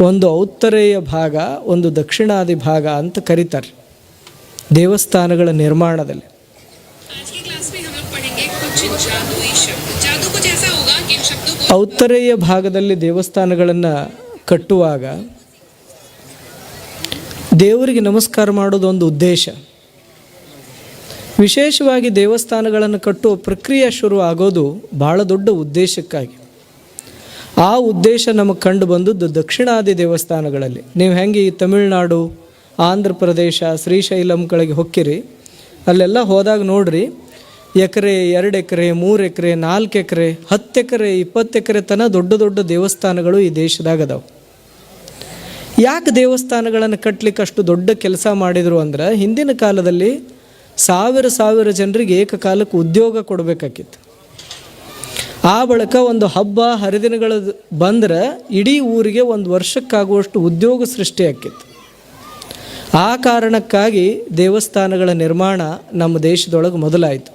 ಒಂದು ಔತ್ತರೇಯ ಭಾಗ ಒಂದು ದಕ್ಷಿಣಾದಿ ಭಾಗ ಅಂತ ಕರೀತಾರೆ ದೇವಸ್ಥಾನಗಳ ನಿರ್ಮಾಣದಲ್ಲಿ. ಔತ್ತರೇಯ ಭಾಗದಲ್ಲಿ ದೇವಸ್ಥಾನಗಳನ್ನು ಕಟ್ಟುವಾಗ ದೇವರಿಗೆ ನಮಸ್ಕಾರ ಮಾಡೋದು ಒಂದು ಉದ್ದೇಶ. ವಿಶೇಷವಾಗಿ ದೇವಸ್ಥಾನಗಳನ್ನು ಕಟ್ಟುವ ಪ್ರಕ್ರಿಯೆ ಶುರು ಆಗೋದು ಭಾಳ ದೊಡ್ಡ ಉದ್ದೇಶಕ್ಕಾಗಿ. ಆ ಉದ್ದೇಶ ನಮಗೆ ಕಂಡು ಬಂದದ್ದು ದಕ್ಷಿಣಾದಿ ದೇವಸ್ಥಾನಗಳಲ್ಲಿ. ನೀವು ಹೆಂಗೆ ಈ ತಮಿಳುನಾಡು, ಆಂಧ್ರ ಪ್ರದೇಶ, ಶ್ರೀಶೈಲಂ ಕಳಗೆ ಹೊಕ್ಕಿರಿ, ಅಲ್ಲೆಲ್ಲ ಹೋದಾಗ ನೋಡ್ರಿ, ಎಕರೆ, ಎರಡು ಎಕರೆ, ಮೂರು ಎಕರೆ, ನಾಲ್ಕು ಎಕರೆ, ಹತ್ತು ಎಕರೆ, ಇಪ್ಪತ್ತು ಎಕರೆ ತನ ದೊಡ್ಡ ದೊಡ್ಡ ದೇವಸ್ಥಾನಗಳು ಈ ದೇಶದಾಗ ಅದಾವೆ. ಯಾಕೆ ದೇವಸ್ಥಾನಗಳನ್ನು ಕಟ್ಟಲಿಕ್ಕೆ ಅಷ್ಟು ದೊಡ್ಡ ಕೆಲಸ ಮಾಡಿದರು ಅಂದ್ರೆ ಹಿಂದಿನ ಕಾಲದಲ್ಲಿ ಸಾವಿರ ಸಾವಿರ ಜನರಿಗೆ ಏಕಕಾಲಕ್ಕೆ ಉದ್ಯೋಗ ಕೊಡಬೇಕಾಗಿತ್ತು ಆ ಬಳಿಕ ಒಂದು ಹಬ್ಬ ಹರಿದಿನಗಳು ಬಂದ್ರೆ ಇಡೀ ಊರಿಗೆ ಒಂದು ವರ್ಷಕ್ಕಾಗುವಷ್ಟು ಉದ್ಯೋಗ ಸೃಷ್ಟಿ ಆ ಕಾರಣಕ್ಕಾಗಿ ದೇವಸ್ಥಾನಗಳ ನಿರ್ಮಾಣ ನಮ್ಮ ದೇಶದೊಳಗೆ ಮೊದಲಾಯಿತು.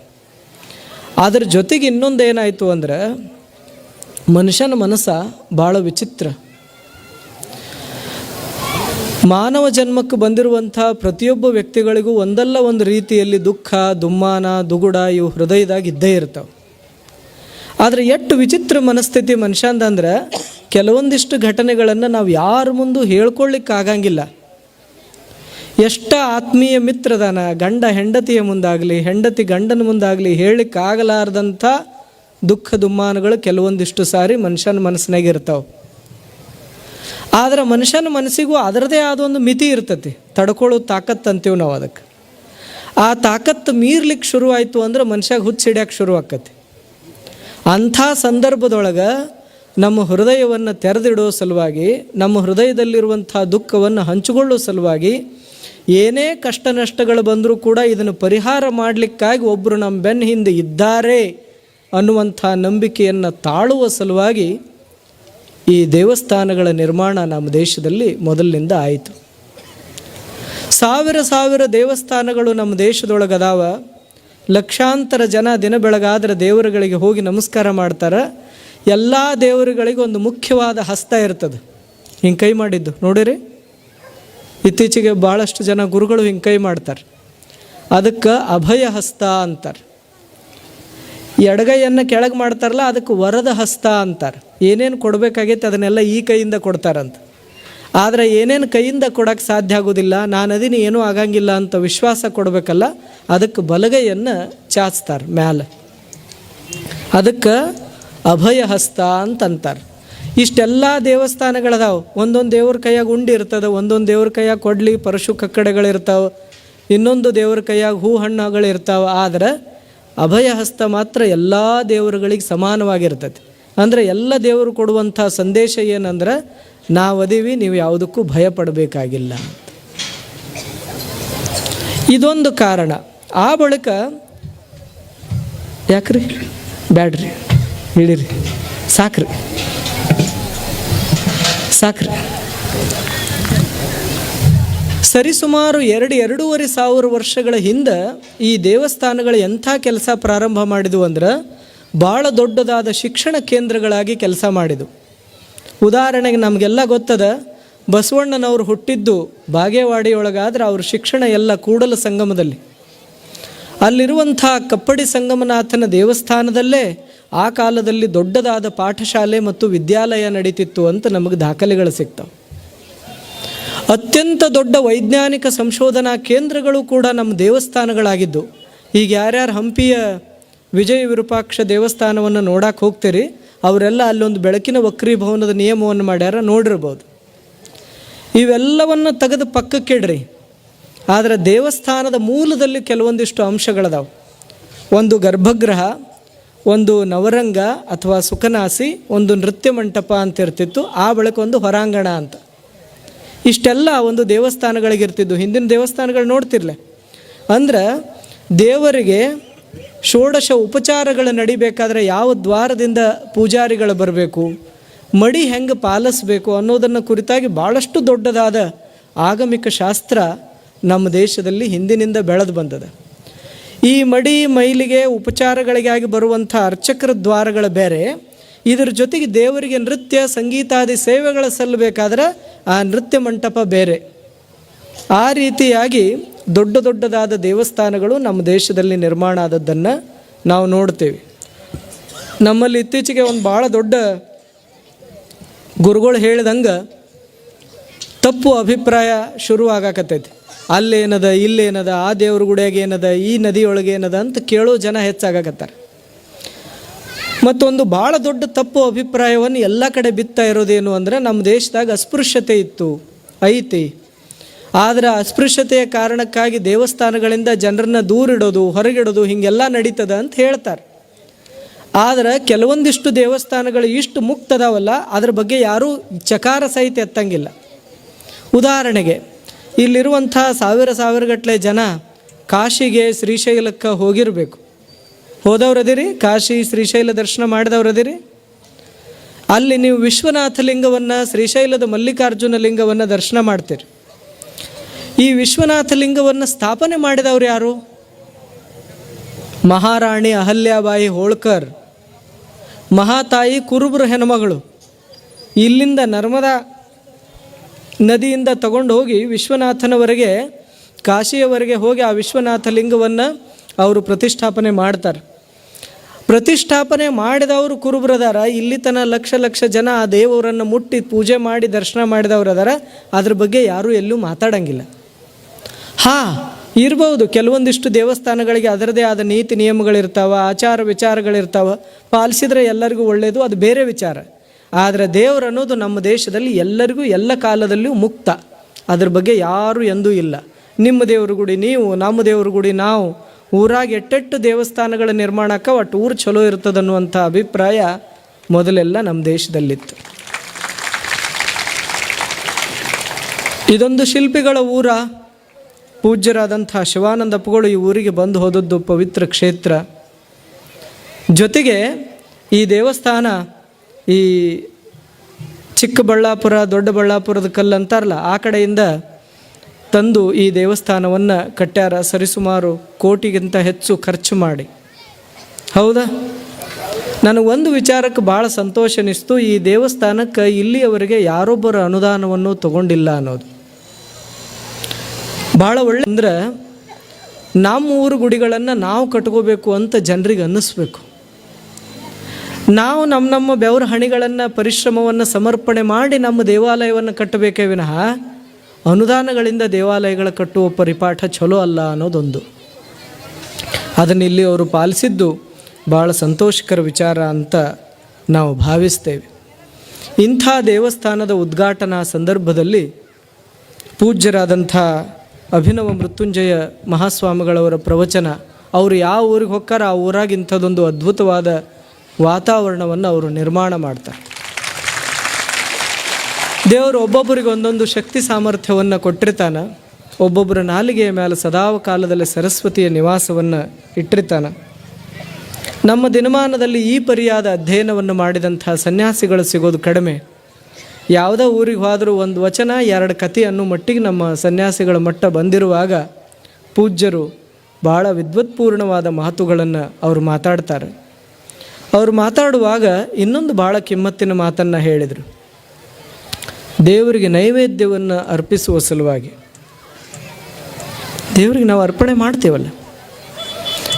ಅದರ ಜೊತೆಗೆ ಇನ್ನೊಂದು ಏನಾಯಿತು ಅಂದ್ರೆ ಮನುಷ್ಯನ ಮನಸ್ಸ ಭಾಳ ವಿಚಿತ್ರ. ಮಾನವ ಜನ್ಮಕ್ಕೆ ಬಂದಿರುವಂಥ ಪ್ರತಿಯೊಬ್ಬ ವ್ಯಕ್ತಿಗಳಿಗೂ ಒಂದಲ್ಲ ಒಂದು ರೀತಿಯಲ್ಲಿ ದುಃಖ, ದುಮ್ಮಾನ, ದುಗುಡ ಇವು ಹೃದಯದಾಗ ಇದ್ದೇ ಇರ್ತಾವೆ. ಆದರೆ ಎಷ್ಟು ವಿಚಿತ್ರ ಮನಸ್ಥಿತಿ ಮನುಷ್ಯಂದಂದ್ರೆ ಕೆಲವೊಂದಿಷ್ಟು ಘಟನೆಗಳನ್ನು ನಾವು ಯಾರ ಮುಂದೂ ಹೇಳ್ಕೊಳ್ಳಿಕ್ಕಾಗಂಗಿಲ್ಲ ಎಷ್ಟ ಆತ್ಮೀಯ ಮಿತ್ರದಾನ, ಗಂಡ ಹೆಂಡತಿಯ ಮುಂದಾಗಲಿ, ಹೆಂಡತಿ ಗಂಡನ ಮುಂದಾಗಲಿ ಹೇಳಿಕ್ಕಾಗಲಾರ್ದಂಥ ದುಃಖ ದುಮ್ಮಾನಗಳು ಕೆಲವೊಂದಿಷ್ಟು ಸಾರಿ ಮನುಷ್ಯನ ಮನಸ್ಸಿನಾಗ ಇರ್ತಾವೆ. ಆದ್ರೆ ಮನುಷ್ಯನ ಮನಸ್ಸಿಗೂ ಅದರದೇ ಆದ ಒಂದು ಮಿತಿ ಇರ್ತತಿ, ತಡ್ಕೊಳ್ಳೋ ತಾಕತ್ತು ಅಂತೀವಿ ನಾವು ಅದಕ್ಕೆ ಆ ತಾಕತ್ತು ಮೀರ್ಲಿಕ್ಕೆ ಶುರುವಾಯಿತು ಅಂದ್ರೆ ಮನುಷ್ಯಾಗ ಹುಚ್ಚಿಡ್ಯಾಕೆ ಶುರು ಆಕತಿ ಅಂಥ ಸಂದರ್ಭದೊಳಗೆ ನಮ್ಮ ಹೃದಯವನ್ನು ತೆರೆದಿಡೋ ಸಲುವಾಗಿ, ನಮ್ಮ ಹೃದಯದಲ್ಲಿರುವಂಥ ದುಃಖವನ್ನು ಹಂಚಿಕೊಳ್ಳೋ ಸಲುವಾಗಿ ಏನೇ ಕಷ್ಟ ನಷ್ಟಗಳು ಬಂದರೂ ಕೂಡ ಇದನ್ನು ಪರಿಹಾರ ಮಾಡಲಿಕ್ಕಾಗಿ ಒಬ್ಬರು ನಮ್ಮ ಬೆನ್ನ ಹಿಂದೆ ಇದ್ದಾರೆ ಅನ್ನುವಂಥ ನಂಬಿಕೆಯನ್ನು ತಾಳುವ ಸಲುವಾಗಿ ಈ ದೇವಸ್ಥಾನಗಳ ನಿರ್ಮಾಣ ನಮ್ಮ ದೇಶದಲ್ಲಿ ಮೊದಲಿನಿಂದ ಆಯಿತು. ಸಾವಿರ ಸಾವಿರ ದೇವಸ್ಥಾನಗಳು ನಮ್ಮ ದೇಶದೊಳಗೆ ಅದಾವ ಲಕ್ಷಾಂತರ ಜನ ದಿನ ಬೆಳಗಾದ್ರೆ ದೇವರುಗಳಿಗೆ ಹೋಗಿ ನಮಸ್ಕಾರ ಮಾಡ್ತಾರೆ. ಎಲ್ಲ ದೇವರುಗಳಿಗೆ ಒಂದು ಮುಖ್ಯವಾದ ಹಸ್ತ ಇರ್ತದೆ. ಹಿಂಗೆ ಕೈ ಮಾಡಿದ್ದು. ನೋಡಿರಿ? ಇತ್ತೀಚೆಗೆ ಭಾಳಷ್ಟು ಜನ ಗುರುಗಳು ಹಿಂಗೆ ಕೈ ಮಾಡ್ತಾರೆ. ಅದಕ್ಕೆ ಅಭಯ ಹಸ್ತ ಅಂತಾರೆ. ಎಡಗೈಯನ್ನು ಕೆಳಗೆ ಮಾಡ್ತಾರಲ್ಲ, ಅದಕ್ಕೆ ವರದ ಹಸ್ತ ಅಂತಾರೆ. ಏನೇನು ಕೊಡಬೇಕಾಗೈತೆ ಅದನ್ನೆಲ್ಲ ಈ ಕೈಯಿಂದ ಕೊಡ್ತಾರಂತ. ಆದರೆ ಏನೇನು ಕೈಯಿಂದ ಕೊಡೋಕ್ಕೆ ಸಾಧ್ಯ ಆಗೋದಿಲ್ಲ, ನಾನು ಅದೀನಿ ಏನೂ ಆಗಂಗಿಲ್ಲ ಅಂತ ವಿಶ್ವಾಸ ಕೊಡಬೇಕಲ್ಲ, ಅದಕ್ಕೆ ಬಲಗೈಯನ್ನು ಚಾಚ್ತಾರೆ ಮ್ಯಾಲೆ. ಅದಕ್ಕೆ ಅಭಯ ಹಸ್ತ ಅಂತಂತಾರೆ. ಇಷ್ಟೆಲ್ಲ ದೇವಸ್ಥಾನಗಳದಾವೆ, ಒಂದೊಂದು ದೇವ್ರ ಕೈಯಾಗ ಉಂಡಿ ಇರ್ತದೆ, ಒಂದೊಂದು ದೇವ್ರ ಕೈಯಾಗ ಕೊಡ್ಲಿ, ಪರಶು ಕಕ್ಕಡೆಗಳಿರ್ತಾವೆ ಇನ್ನೊಂದು ದೇವ್ರ ಕೈಯಾಗ ಹೂ ಹಣ್ಣುಗಳಿರ್ತಾವೆ ಆದರೆ ಅಭಯ ಹಸ್ತ ಮಾತ್ರ ಎಲ್ಲ ದೇವರುಗಳಿಗೆ ಸಮಾನವಾಗಿರ್ತದೆ ಅಂದರೆ ಎಲ್ಲ ದೇವರು ಕೊಡುವಂಥ ಸಂದೇಶ ಏನಂದ್ರೆ ನಾವು ಅದೀವಿ, ನೀವು ಯಾವುದಕ್ಕೂ ಭಯ ಪಡಬೇಕಾಗಿಲ್ಲ ಇದೊಂದು ಕಾರಣ. ಆ ಬಳಿಕ ಯಾಕ್ರಿ? ಬ್ಯಾಡ್ರಿ ಹೇಳಿರಿ ಸಾಕ್ರಿ. ಸಾಕ್ರಿ. ಸರಿಸುಮಾರು ಎರಡು, ಎರಡೂವರೆ ಸಾವಿರ ವರ್ಷಗಳ ಹಿಂದೆ ಈ ದೇವಸ್ಥಾನಗಳು ಎಂಥ ಕೆಲಸ ಪ್ರಾರಂಭ ಮಾಡಿದವು ಅಂದ್ರೆ ಭಾಳ ದೊಡ್ಡದಾದ ಶಿಕ್ಷಣ ಕೇಂದ್ರಗಳಾಗಿ ಕೆಲಸ ಮಾಡಿದ್ವು. ಉದಾಹರಣೆಗೆ ನಮಗೆಲ್ಲ ಗೊತ್ತದ, ಬಸವಣ್ಣನವರು ಹುಟ್ಟಿದ್ದು ಬಾಗೇವಾಡಿಯೊಳಗಾದ್ರೆ ಅವ್ರ ಶಿಕ್ಷಣ ಎಲ್ಲ ಕೂಡಲ ಸಂಗಮದಲ್ಲಿ. ಅಲ್ಲಿರುವಂಥ ಕಪ್ಪಡಿ ಸಂಗಮನಾಥನ ದೇವಸ್ಥಾನದಲ್ಲೇ ಆ ಕಾಲದಲ್ಲಿ ದೊಡ್ಡದಾದ ಪಾಠಶಾಲೆ ಮತ್ತು ವಿದ್ಯಾಲಯ ನಡೀತಿತ್ತು ಅಂತ ನಮಗೆ ದಾಖಲೆಗಳು ಸಿಗ್ತವೆ. ಅತ್ಯಂತ ದೊಡ್ಡ ವೈಜ್ಞಾನಿಕ ಸಂಶೋಧನಾ ಕೇಂದ್ರಗಳು ಕೂಡ ನಮ್ಮ ದೇವಸ್ಥಾನಗಳಾಗಿದ್ದು. ಈಗ ಯಾರ್ಯಾರು ಹಂಪಿಯ ವಿಜಯ ವಿರೂಪಾಕ್ಷ ದೇವಸ್ಥಾನವನ್ನು ನೋಡಕ್ಕೆ ಹೋಗ್ತೀರಿ ಅವರೆಲ್ಲ ಅಲ್ಲೊಂದು ಬೆಳಕಿನ ವಕ್ರೀಭವನದ ನಿಯಮವನ್ನು ಮಾಡ್ಯಾರ, ನೋಡಿರ್ಬೋದು. ಇವೆಲ್ಲವನ್ನು ತೆಗೆದು ಪಕ್ಕಕ್ಕಿಡ್ರಿ ಆದರೆ ದೇವಸ್ಥಾನದ ಮೂಲದಲ್ಲಿ ಕೆಲವೊಂದಿಷ್ಟು ಅಂಶಗಳದಾವೆ. ಒಂದು ಗರ್ಭಗೃಹ, ಒಂದು ನವರಂಗ ಅಥವಾ ಸುಖನಾಸಿ, ಒಂದು ನೃತ್ಯ ಮಂಟಪ ಅಂತ ಇರ್ತಿತ್ತು, ಆ ಬಳಿಕ ಒಂದು ಹೊರಾಂಗಣ ಅಂತ. ಇಷ್ಟೆಲ್ಲ ಒಂದು ದೇವಸ್ಥಾನಗಳಿಗಿರ್ತಿದ್ದು ಹಿಂದಿನ ದೇವಸ್ಥಾನಗಳು ನೋಡ್ತಿರ್ಲೆ. ಅಂದ್ರೆ ದೇವರಿಗೆ ಷೋಡಶ ಉಪಚಾರಗಳು ನಡಿಬೇಕಾದ್ರೆ ಯಾವ ದ್ವಾರದಿಂದ ಪೂಜಾರಿಗಳು ಬರಬೇಕು? ಮಡಿ ಹೆಂಗೆ ಪಾಲಿಸಬೇಕು ಅನ್ನೋದನ್ನು ಕುರಿತಾಗಿ ಭಾಳಷ್ಟು ದೊಡ್ಡದಾದ ಆಗಮಿಕ ಶಾಸ್ತ್ರ ನಮ್ಮ ದೇಶದಲ್ಲಿ ಹಿಂದಿನಿಂದ ಬೆಳೆದು ಬಂದದ. ಈ ಮಡಿ ಮೈಲಿಗೆ ಉಪಚಾರಗಳಿಗಾಗಿ ಬರುವಂಥ ಅರ್ಚಕರ ದ್ವಾರಗಳು ಬೇರೆ. ಇದರ ಜೊತೆಗೆ ದೇವರಿಗೆ ನೃತ್ಯ, ಸಂಗೀತಾದಿ ಸೇವೆಗಳು ಸಲ್ಲಬೇಕಾದ್ರೆ ಆ ನೃತ್ಯ ಮಂಟಪ ಬೇರೆ. ಆ ರೀತಿಯಾಗಿ ದೊಡ್ಡ ದೊಡ್ಡದಾದ ದೇವಸ್ಥಾನಗಳು ನಮ್ಮ ದೇಶದಲ್ಲಿ ನಿರ್ಮಾಣ ಆದದ್ದನ್ನು ನಾವು ನೋಡ್ತೇವೆ. ನಮ್ಮಲ್ಲಿ ಇತ್ತೀಚೆಗೆ ಒಂದು ಭಾಳ ದೊಡ್ಡ ಗುರುಗಳು ಹೇಳ್ದಂಗೆ ತಪ್ಪು ಅಭಿಪ್ರಾಯ ಶುರುವಾಗಕತ್ತೈತಿ ಅಲ್ಲೇನದ, ಇಲ್ಲೇನದ, ಆ ದೇವ್ರ ಗುಡಿಯಾಗ ಏನದ, ಈ ನದಿಯೊಳಗೆ ಏನದ ಅಂತ ಕೇಳೋ ಜನ ಹೆಚ್ಚಾಗಕತ್ತಾರೆ. ಮತ್ತೊಂದು ಭಾಳ ದೊಡ್ಡ ತಪ್ಪು ಅಭಿಪ್ರಾಯವನ್ನು ಎಲ್ಲ ಕಡೆ ಬಿತ್ತಾ ಇರೋದೇನು ಅಂದರೆ ನಮ್ಮ ದೇಶದಾಗ ಅಸ್ಪೃಶ್ಯತೆ ಇತ್ತು, ಐತಿ. ಆದರೆ ಅಸ್ಪೃಶ್ಯತೆಯ ಕಾರಣಕ್ಕಾಗಿ ದೇವಸ್ಥಾನಗಳಿಂದ ಜನರನ್ನ ದೂರಿಡೋದು, ಹೊರಗಿಡೋದು ಹೀಗೆಲ್ಲ ನಡೀತದ ಅಂತ ಹೇಳ್ತಾರೆ. ಆದರೆ ಕೆಲವೊಂದಿಷ್ಟು ದೇವಸ್ಥಾನಗಳು ಇಷ್ಟು ಮುಕ್ತದವಲ್ಲ, ಅದ್ರ ಬಗ್ಗೆ ಯಾರೂ ಚಕಾರ ಸಹಿತ ಎತ್ತಂಗಿಲ್ಲ. ಉದಾಹರಣೆಗೆ ಇಲ್ಲಿರುವಂಥ ಸಾವಿರ ಸಾವಿರಗಟ್ಟಲೆ ಜನ ಕಾಶಿಗೆ ಶ್ರೀಶೈಲಕ್ಕೆ ಹೋಗಿರಬೇಕು. ಹೋದವ್ರದಿರಿ, ಕಾಶಿ ಶ್ರೀಶೈಲ ದರ್ಶನ ಮಾಡಿದವ್ರದಿರಿ. ಅಲ್ಲಿ ನೀವು ವಿಶ್ವನಾಥ ಲಿಂಗವನ್ನು, ಶ್ರೀಶೈಲದ ಮಲ್ಲಿಕಾರ್ಜುನ ಲಿಂಗವನ್ನು ದರ್ಶನ ಮಾಡ್ತೀರಿ. ಈ ವಿಶ್ವನಾಥ ಲಿಂಗವನ್ನು ಸ್ಥಾಪನೆ ಮಾಡಿದವ್ರು ಯಾರು? ಮಹಾರಾಣಿ ಅಹಲ್ಯಾಬಾಯಿ ಹೋಳ್ಕರ್, ಮಹಾತಾಯಿ ಕುರುಬ್ರ ಹೆಣ್ಮಗಳು. ಇಲ್ಲಿಂದ ನರ್ಮದಾ ನದಿಯಿಂದ ತಗೊಂಡು ಹೋಗಿ ವಿಶ್ವನಾಥನವರೆಗೆ, ಕಾಶಿಯವರೆಗೆ ಹೋಗಿ ಆ ವಿಶ್ವನಾಥ ಲಿಂಗವನ್ನು ಅವರು ಪ್ರತಿಷ್ಠಾಪನೆ ಮಾಡ್ತಾರೆ. ಪ್ರತಿಷ್ಠಾಪನೆ ಮಾಡಿದವರು ಕುರುಬ್ರದಾರ ಇಲ್ಲಿ ತನ ಲಕ್ಷ ಲಕ್ಷ ಜನ ಆ ದೇವರನ್ನು ಮುಟ್ಟಿ ಪೂಜೆ ಮಾಡಿ ದರ್ಶನ ಮಾಡಿದವರು ಅದಾರ. ಅದ್ರ ಬಗ್ಗೆ ಯಾರೂ ಎಲ್ಲೂ ಮಾತಾಡಂಗಿಲ್ಲ. ಹಾಂ, ಇರ್ಬೋದು. ಕೆಲವೊಂದಿಷ್ಟು ದೇವಸ್ಥಾನಗಳಿಗೆ ಅದರದೇ ಆದ ನೀತಿ ನಿಯಮಗಳಿರ್ತಾವೆ, ಆಚಾರ ವಿಚಾರಗಳಿರ್ತಾವೆ. ಪಾಲಿಸಿದ್ರೆ ಎಲ್ಲರಿಗೂ ಒಳ್ಳೆಯದು ಅದು ಬೇರೆ ವಿಚಾರ. ಆದರೆ ದೇವರು ಅನ್ನೋದು ನಮ್ಮ ದೇಶದಲ್ಲಿ ಎಲ್ಲರಿಗೂ, ಎಲ್ಲ ಕಾಲದಲ್ಲಿಯೂ ಮುಕ್ತ. ಅದ್ರ ಬಗ್ಗೆ ಯಾರೂ ಎಂದೂ ಇಲ್ಲ. ನಿಮ್ಮ ದೇವ್ರ ಗುಡಿ ನೀವು, ನಮ್ಮ ದೇವ್ರ ಗುಡಿ ನಾವು. ಊರಾಗ ಎಟ್ಟೆಟ್ಟು ದೇವಸ್ಥಾನಗಳ ನಿರ್ಮಾಣಕ್ಕೆ ಒಟ್ಟು ಊರು ಚಲೋ ಇರ್ತದನ್ನುವಂಥ ಅಭಿಪ್ರಾಯ ಮೊದಲೆಲ್ಲ ನಮ್ಮ ದೇಶದಲ್ಲಿತ್ತು. ಇದೊಂದು ಶಿಲ್ಪಿಗಳ ಊರ. ಪೂಜ್ಯರಾದಂಥ ಶಿವಾನಂದಪ್ಪಗಳು ಈ ಊರಿಗೆ ಬಂದು ಹೋದದ್ದು ಪವಿತ್ರ ಕ್ಷೇತ್ರ. ಜೊತೆಗೆ ಈ ದೇವಸ್ಥಾನ ಈ ಚಿಕ್ಕಬಳ್ಳಾಪುರ, ದೊಡ್ಡಬಳ್ಳಾಪುರದ ಕಲ್ಲು ಅಂತಾರಲ್ಲ, ಆ ಕಡೆಯಿಂದ ತಂದು ಈ ದೇವಸ್ಥಾನವನ್ನು ಕಟ್ಟ್ಯಾರ ಸರಿಸುಮಾರು ಕೋಟಿಗಿಂತ ಹೆಚ್ಚು ಖರ್ಚು ಮಾಡಿ. ಹೌದಾ? ನನಗೆ ಒಂದು ವಿಚಾರಕ್ಕೆ ಭಾಳ ಸಂತೋಷ ಅನಿಸ್ತು. ಈ ದೇವಸ್ಥಾನಕ್ಕೆ ಇಲ್ಲಿಯವರೆಗೆ ಯಾರೊಬ್ಬರ ಅನುದಾನವನ್ನು ತಗೊಂಡಿಲ್ಲ ಅನ್ನೋದು. ಭಾಳ ಒಳ್ಳೆ ಅಂದ್ರೆ ನಮ್ಮ ಊರು ಗುಡಿಗಳನ್ನು ನಾವು ಕಟ್ಕೋಬೇಕು ಅಂತ ಜನರಿಗೆ ಅನ್ನಿಸ್ಬೇಕು. ನಾವು ನಮ್ಮ ನಮ್ಮ ಬೆವರು ಹಣಿಗಳನ್ನು, ಪರಿಶ್ರಮವನ್ನು ಸಮರ್ಪಣೆ ಮಾಡಿ ನಮ್ಮ ದೇವಾಲಯವನ್ನು ಕಟ್ಟಬೇಕೇ ವಿನಃ ಅನುದಾನಗಳಿಂದ ದೇವಾಲಯಗಳ ಕಟ್ಟುವ ಪರಿಪಾಠ ಚಲೋ ಅಲ್ಲ ಅನ್ನೋದೊಂದು. ಅದನ್ನು ಇಲ್ಲಿ ಅವರು ಪಾಲಿಸಿದ್ದು ಭಾಳ ಸಂತೋಷಕರ ವಿಚಾರ ಅಂತ ನಾವು ಭಾವಿಸ್ತೇವೆ. ಇಂಥ ದೇವಸ್ಥಾನದ ಉದ್ಘಾಟನಾ ಸಂದರ್ಭದಲ್ಲಿ ಪೂಜ್ಯರಾದಂಥ ಅಭಿನವ ಮೃತ್ಯುಂಜಯ ಮಹಾಸ್ವಾಮಿಗಳವರ ಪ್ರವಚನ. ಅವರು ಯಾವ ಊರಿಗೆ ಹೋಗ್ತಾರೆ ಆ ಊರಾಗ ಇಂಥದ್ದೊಂದು ಅದ್ಭುತವಾದ ವಾತಾವರಣವನ್ನು ಅವರು ನಿರ್ಮಾಣ ಮಾಡ್ತಾರೆ. ದೇವರು ಒಬ್ಬೊಬ್ಬರಿಗೆ ಒಂದೊಂದು ಶಕ್ತಿ ಸಾಮರ್ಥ್ಯವನ್ನು ಕೊಟ್ಟಿರ್ತಾನೆ. ಒಬ್ಬೊಬ್ಬರ ನಾಲಿಗೆಯ ಮೇಲೆ ಸದಾವ ಕಾಲದಲ್ಲಿ ಸರಸ್ವತಿಯ ನಿವಾಸವನ್ನು ಇಟ್ಟಿರ್ತಾನೆ. ನಮ್ಮ ದಿನಮಾನದಲ್ಲಿ ಈ ಪರಿಯಾದ ಅಧ್ಯಯನವನ್ನು ಮಾಡಿದಂಥ ಸನ್ಯಾಸಿಗಳು ಸಿಗೋದು ಕಡಿಮೆ. ಯಾವುದೋ ಊರಿಗೆ ಹೋದರೂ ಒಂದು ವಚನ, ಎರಡು ಕತೆ ಅನ್ನೋ ಮಟ್ಟಿಗೆ ನಮ್ಮ ಸನ್ಯಾಸಿಗಳ ಮಟ್ಟ ಬಂದಿರುವಾಗ ಪೂಜ್ಯರು ಭಾಳ ವಿದ್ವತ್ಪೂರ್ಣವಾದ ಮಾತುಗಳನ್ನು ಅವರು ಮಾತಾಡ್ತಾರೆ. ಅವರು ಮಾತಾಡುವಾಗ ಇನ್ನೊಂದು ಭಾಳ ಕಿಮ್ಮತ್ತಿನ ಮಾತನ್ನು ಹೇಳಿದರು. ದೇವರಿಗೆ ನೈವೇದ್ಯವನ್ನು ಅರ್ಪಿಸುವ ಸಲುವಾಗಿ. ದೇವರಿಗೆ ನಾವು ಅರ್ಪಣೆ ಮಾಡ್ತೇವಲ್ಲ.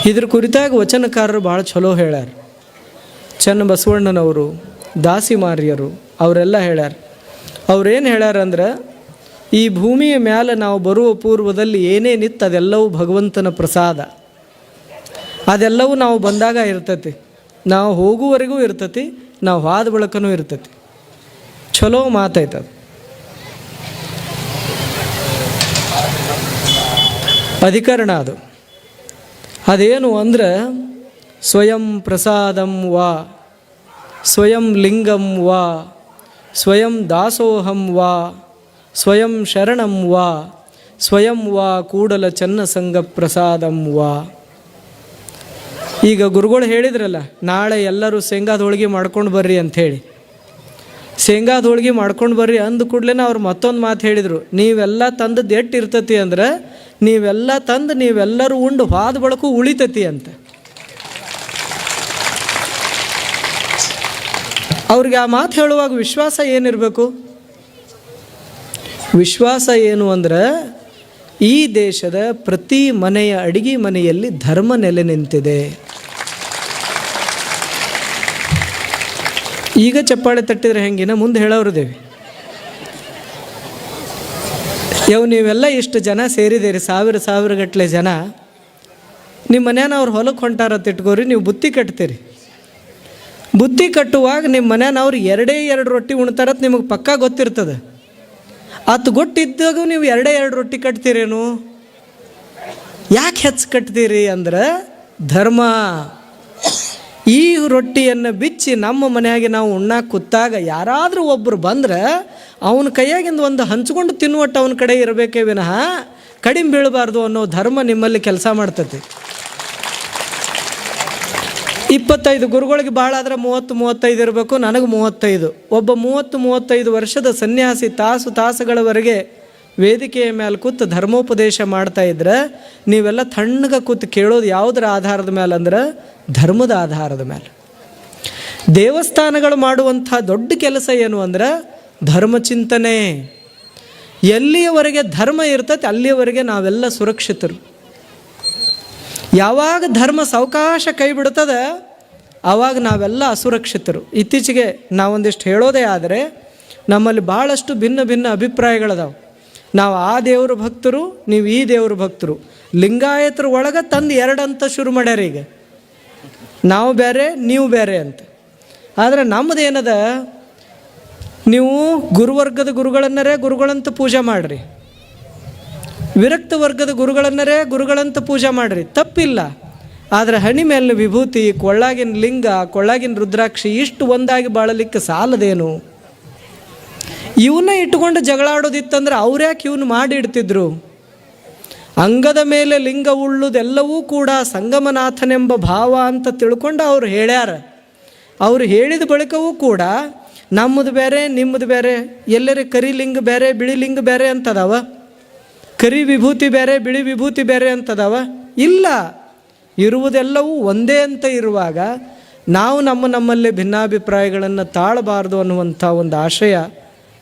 ಇದ್ರ ಕುರಿತಾಗಿ ವಚನಕಾರರು ಭಾಳ ಚಲೋ ಹೇಳ್ಯಾರ. ಚನ್ನ ಬಸವಣ್ಣನವರು ದಾಸಿಮಾರ್ಯರು, ಅವರೆಲ್ಲ ಹೇಳ್ಯಾರ. ಅವ್ರೇನು ಹೇಳ್ಯಾರಂದ್ರೆ, ಈ ಭೂಮಿಯ ಮ್ಯಾಲೆ ನಾವು ಬರುವ ಪೂರ್ವದಲ್ಲಿ ಏನೇನಿತ್ತು ಅದೆಲ್ಲವೂ ಭಗವಂತನ ಪ್ರಸಾದ. ಅದೆಲ್ಲವೂ ನಾವು ಬಂದಾಗ ಇರ್ತತಿ. ನಾವು ಹೋಗುವವರೆಗೂ ಇರ್ತತಿ, ನಾವು ಹಾದ ಬಳಕನೂ ಇರ್ತತಿ. ಚಲೋ ಮಾತೈತದು ಅಧಿಕರಣ ಅದು. ಅದೇನು ಅಂದ್ರೆ, ಸ್ವಯಂ ಪ್ರಸಾದಂ ವಾ, ಸ್ವಯಂ ಲಿಂಗಂ ವಾ ಸ್ವಯಂ ದಾಸೋಹಂ ವಾ, ಸ್ವಯಂ ಶರಣಂ ವಾ, ಸ್ವಯಂ ವಾ ಕೂಡಲ ಚನ್ನ ಸಂಘ ಪ್ರಸಾದಂ ವಾ. ಈಗ ಗುರುಗಳು ಹೇಳಿದ್ರಲ್ಲ, ನಾಳೆ ಎಲ್ಲರೂ ಶೇಂಗಾದ ಹೋಳಿಗೆ ಮಾಡ್ಕೊಂಡು ಬರ್ರಿ ಅಂಥೇಳಿ ಶೇಂಗಾದ ಹೋಳಿಗೆ ಮಾಡ್ಕೊಂಡು ಬರ್ರಿ ಅಂದ ಕೂಡಲೇ ಅವ್ರು ಮತ್ತೊಂದು ಮಾತು ಹೇಳಿದರು, ನೀವೆಲ್ಲ ತಂದದ್ದು ಎಟ್ಟು ಇರ್ತತಿ ಅಂದ್ರೆ, ನೀವೆಲ್ಲ ತಂದು ನೀವೆಲ್ಲರೂ ಉಂಡು ಹಾದ ಬಳಕು ಉಳಿತತಿ ಅಂತ. ಅವ್ರಿಗೆ ಆ ಮಾತು ಹೇಳುವಾಗ ವಿಶ್ವಾಸ ಏನಿರಬೇಕು? ವಿಶ್ವಾಸ ಏನು ಅಂದ್ರೆ ಈ ದೇಶದ ಪ್ರತಿ ಮನೆಯ ಅಡಿಗೆ ಮನೆಯಲ್ಲಿ ಧರ್ಮ ನೆಲೆ ನಿಂತಿದೆ. ಈಗ ಚಪ್ಪಾಳೆ ತಟ್ಟಿದ್ರೆ ಹೆಂಗಿನ? ಮುಂದೆ ಹೇಳೋರಿದ್ದೇವೆ ಯವ್ ನೀವೆಲ್ಲ ಇಷ್ಟು ಜನ ಸೇರಿದ್ದೀರಿ, ಸಾವಿರ ಸಾವಿರ ಗಟ್ಟಲೆ ಜನ ನಿಮ್ಮ ಮನೆಯವ್ರು ಹೊಲಕ್ಕೆ ಹೊಂಟಾರತ್ತಿಟ್ಕೋರಿ ನೀವು ಬುತ್ತಿ ಕಟ್ತೀರಿ. ಬುತ್ತಿ ಕಟ್ಟುವಾಗ ನಿಮ್ಮ ಮನೆಯವ್ರು ಎರಡೇ ಎರಡು ರೊಟ್ಟಿ ಉಣ್ತಾರತ್ ನಿಮಗೆ ಪಕ್ಕಾ ಗೊತ್ತಿರ್ತದೆ. ಅತ್ ಗೊತ್ತಿದ್ದಾಗ ನೀವು ಎರಡೇ ಎರಡು ರೊಟ್ಟಿ ಕಟ್ತೀರೇನು? ಯಾಕೆ ಹೆಚ್ಚು ಕಟ್ತೀರಿ ಅಂದ್ರೆ ಧರ್ಮ. ಈ ರೊಟ್ಟಿಯನ್ನು ಬಿಚ್ಚಿ ನಮ್ಮ ಮನೆಯಾಗೆ ನಾವು ಉಣ್ಣಾಕ ಕೂತಾಗ ಯಾರಾದರೂ ಒಬ್ಬರು ಬಂದ್ರೆ ಅವನ ಕೈಯಾಗಿಂದ ಒಂದು ಹಂಚ್ಕೊಂಡು ತಿನ್ನುವಟ್ಟು ಅವನ ಕಡೆ ಇರಬೇಕೇ ವಿನಃ ಕಡಿಮೆ ಬೀಳಬಾರ್ದು ಅನ್ನೋ ಧರ್ಮ ನಿಮ್ಮಲ್ಲಿ ಕೆಲಸ ಮಾಡ್ತತಿ. ಇಪ್ಪತ್ತೈದು ಗುರುಗಳಿಗೆ ಭಾಳ ಆದರೆ ಮೂವತ್ತು, ಮೂವತ್ತೈದು ಇರಬೇಕು, ನನಗೆ ಮೂವತ್ತೈದು. ಒಬ್ಬ ಮೂವತ್ತು, ಮೂವತ್ತೈದು ವರ್ಷದ ಸನ್ಯಾಸಿ ತಾಸು, ತಾಸುಗಳವರೆಗೆ ವೇದಿಕೆಯ ಮೇಲೆ ಕೂತು ಧರ್ಮೋಪದೇಶ ಮಾಡ್ತಾ ಇದ್ರೆ ನೀವೆಲ್ಲ ತಣ್ಣಗೆ ಕೂತು ಕೇಳೋದು ಯಾವುದರ ಆಧಾರದ ಮೇಲೆ ಅಂದ್ರೆ ಧರ್ಮದ ಆಧಾರದ ಮೇಲೆ ದೇವಸ್ಥಾನಗಳು ಮಾಡುವಂಥ ದೊಡ್ಡ ಕೆಲಸ ಏನು ಅಂದ್ರೆ ಧರ್ಮ ಚಿಂತನೆ. ಎಲ್ಲಿಯವರೆಗೆ ಧರ್ಮ ಇರ್ತೈತೆ ಅಲ್ಲಿಯವರೆಗೆ ನಾವೆಲ್ಲ ಸುರಕ್ಷಿತರು. ಯಾವಾಗ ಧರ್ಮ ಸಾವಕಾಶ ಕೈ ಬಿಡ್ತದ ಆವಾಗ ನಾವೆಲ್ಲ ಅಸುರಕ್ಷಿತರು. ಇತ್ತೀಚೆಗೆ ನಾವೊಂದಿಷ್ಟು ಹೇಳೋದೇ ಆದರೆ, ನಮ್ಮಲ್ಲಿ ಭಾಳಷ್ಟು ಭಿನ್ನ ಭಿನ್ನ ಅಭಿಪ್ರಾಯಗಳದಾವೆ. ನಾವು ಆ ದೇವ್ರ ಭಕ್ತರು, ನೀವು ಈ ದೇವ್ರ ಭಕ್ತರು. ಲಿಂಗಾಯತರ ಒಳಗೆ ತಂದು ಎರಡಂತ ಶುರು ಮಾಡ್ಯಾರ ಈಗ. ನಾವು ಬೇರೆ ನೀವು ಬೇರೆ ಅಂತ. ಆದರೆ ನಮ್ಮದೇನದ ನೀವು ಗುರುವರ್ಗದ ಗುರುಗಳನ್ನರೇ ಗುರುಗಳಂತ ಪೂಜೆ ಮಾಡಿರಿ. ವಿರಕ್ತ ವರ್ಗದ ಗುರುಗಳನ್ನರೇ ಗುರುಗಳಂತ ಪೂಜೆ ಮಾಡ್ರಿ. ತಪ್ಪಿಲ್ಲ. ಆದರೆ ಹಣಿ ಮೇಲಿನ ವಿಭೂತಿ, ಕೊಳ್ಳಾಗಿನ ಲಿಂಗ, ಕೊಳ್ಳಾಗಿನ ರುದ್ರಾಕ್ಷಿ ಇಷ್ಟು ಒಂದಾಗಿ ಬಾಳಲಿಕ್ಕೆ ಸಾಲದೇನು? ಇವನ್ನ ಇಟ್ಟುಕೊಂಡು ಜಗಳಾಡೋದಿತ್ತಂದ್ರೆ ಅವ್ರ್ಯಾಕೆ ಇವನು ಮಾಡಿ ಇಡ್ತಿದ್ರು? ಅಂಗದ ಮೇಲೆ ಲಿಂಗ ಉಳ್ಳುದೆಲ್ಲವೂ ಕೂಡ ಸಂಗಮನಾಥನೆಂಬ ಭಾವ ಅಂತ ತಿಳ್ಕೊಂಡು ಅವ್ರು ಹೇಳ್ಯಾರ. ಅವ್ರು ಹೇಳಿದ ಬಳಿಕವೂ ಕೂಡ ನಮ್ಮದು ಬೇರೆ, ನಿಮ್ಮದು ಬೇರೆ, ಎಲ್ಲರೇ ಕರಿ ಲಿಂಗ ಬೇರೆ, ಬಿಳಿ ಲಿಂಗ ಬೇರೆ ಅಂತದವ. ಕರಿ ವಿಭೂತಿ ಬೇರೆ, ಬಿಳಿ ವಿಭೂತಿ ಬೇರೆ ಅಂತದವ? ಇಲ್ಲ. ಇರುವುದೆಲ್ಲವೂ ಒಂದೇ ಅಂತ ಇರುವಾಗ ನಾವು ನಮ್ಮ ನಮ್ಮಲ್ಲಿ ಭಿನ್ನಾಭಿಪ್ರಾಯಗಳನ್ನು ತಾಳಬಾರ್ದು ಅನ್ನುವಂಥ ಒಂದು ಆಶಯ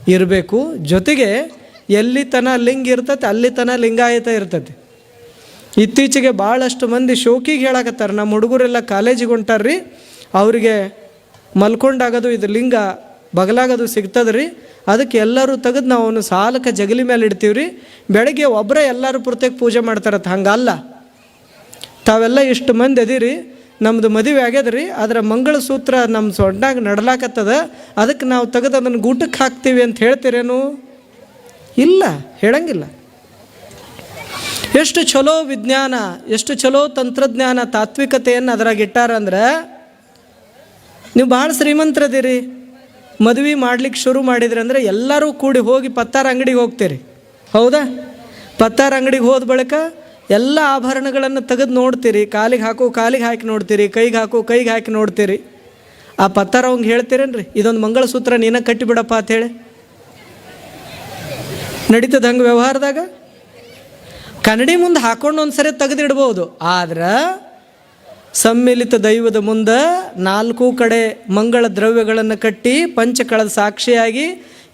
ಇರಬೇಕು. ಜೊತೆಗೆ ಎಲ್ಲಿ ತನ ಲಿಂಗ ಇರ್ತತೆ, ಅಲ್ಲಿ ತನ ಲಿಂಗಾಯತ ಇರ್ತೈತಿ. ಇತ್ತೀಚೆಗೆ ಭಾಳಷ್ಟು ಮಂದಿ ಶೋಕಿಗೆ ಹೇಳಕತ್ತಾರೆ. ನಮ್ಮ ಹುಡುಗರೆಲ್ಲ ಕಾಲೇಜಿಗೆ ಹೊಂಟಾರ್ರಿ. ಅವರಿಗೆ ಮಲ್ಕೊಂಡಾಗೋದು ಇದು ಲಿಂಗ. ಬಗಲಾಗೋದು ರೀ ಅದಕ್ಕೆ ಎಲ್ಲರೂ ತೆಗೆದು ನಾವು ಅವನು ಸಾಲಕ್ಕೆ ಜಗಲಿ ಮೇಲೆ ಇಡ್ತೀವಿ ರೀ ಬೆಳಗ್ಗೆ ಒಬ್ಬರೇ ಎಲ್ಲರೂ ಪ್ರತ್ಯೇಕ ಪೂಜೆ ಮಾಡ್ತಾರತ್ತ ಹಂಗಲ್ಲ. ತಾವೆಲ್ಲ ಇಷ್ಟು ಮಂದಿ ಅದೀರಿ. ನಮ್ಮದು ಮದುವೆ ಆಗ್ಯದ್ರಿ. ಅದರ ಮಂಗಳಸೂತ್ರ ನಮ್ಮ ಸೊಂಡಾಗ ನಡಲಾಕತ್ತದ. ಅದಕ್ಕೆ ನಾವು ತೆಗೆದು ಅದನ್ನು ಗೂಟಕ್ಕೆ ಹಾಕ್ತೀವಿ ಅಂತ ಹೇಳ್ತೀರೇನು? ಇಲ್ಲ, ಹೇಳಂಗಿಲ್ಲ. ಎಷ್ಟು ಚಲೋ ವಿಜ್ಞಾನ, ಎಷ್ಟು ಚಲೋ ತಂತ್ರಜ್ಞಾನ ತಾತ್ವಿಕತೆಯನ್ನು ಅದ್ರಾಗ ಇಟ್ಟಾರಂದ್ರೆ, ನೀವು ಭಾಳ ಶ್ರೀಮಂತರದಿರಿ. ಮದುವೆ ಮಾಡ್ಲಿಕ್ಕೆ ಶುರು ಮಾಡಿದ್ರೆ ಅಂದ್ರೆ ಎಲ್ಲರೂ ಕೂಡಿ ಹೋಗಿ ಪತ್ತಾರ ಅಂಗಡಿಗೆ ಹೋಗ್ತೀರಿ. ಹೌದಾ? ಪತ್ತಾರ ಅಂಗಡಿಗೆ ಹೋದ ಬಳಿಕ ಎಲ್ಲ ಆಭರಣಗಳನ್ನು ತೆಗೆದು ನೋಡ್ತೀರಿ. ಕಾಲಿಗೆ ಹಾಕು, ಕಾಲಿಗೆ ಹಾಕಿ ನೋಡ್ತೀರಿ. ಕೈಗೆ ಹಾಕು, ಕೈಗೆ ಹಾಕಿ ನೋಡ್ತೀರಿ. ಆ ಪತ್ತಾರ ಅವಂಗೆ ಹೇಳ್ತೀರೇನ್ರಿ? ಇದೊಂದು ಮಂಗಳಸೂತ್ರ ನೀನ ಕಟ್ಟಿಬಿಡಪ್ಪ ಅಂತ ಹೇಳಿ. ನಡೀತದ ಹಂಗೆ ವ್ಯವಹಾರದಾಗ? ಕನ್ನಡಿ ಮುಂದೆ ಹಾಕೊಂಡು ಒಂದು ಸರಿ ತೆಗೆದಿಡ್ಬೋದು. ಆದ್ರೆ ಸಮ್ಮಿಲಿತ ದೈವದ ಮುಂದೆ ನಾಲ್ಕು ಕಡೆ ಮಂಗಳ ದ್ರವ್ಯಗಳನ್ನು ಕಟ್ಟಿ ಪಂಚಕಳದ ಸಾಕ್ಷಿಯಾಗಿ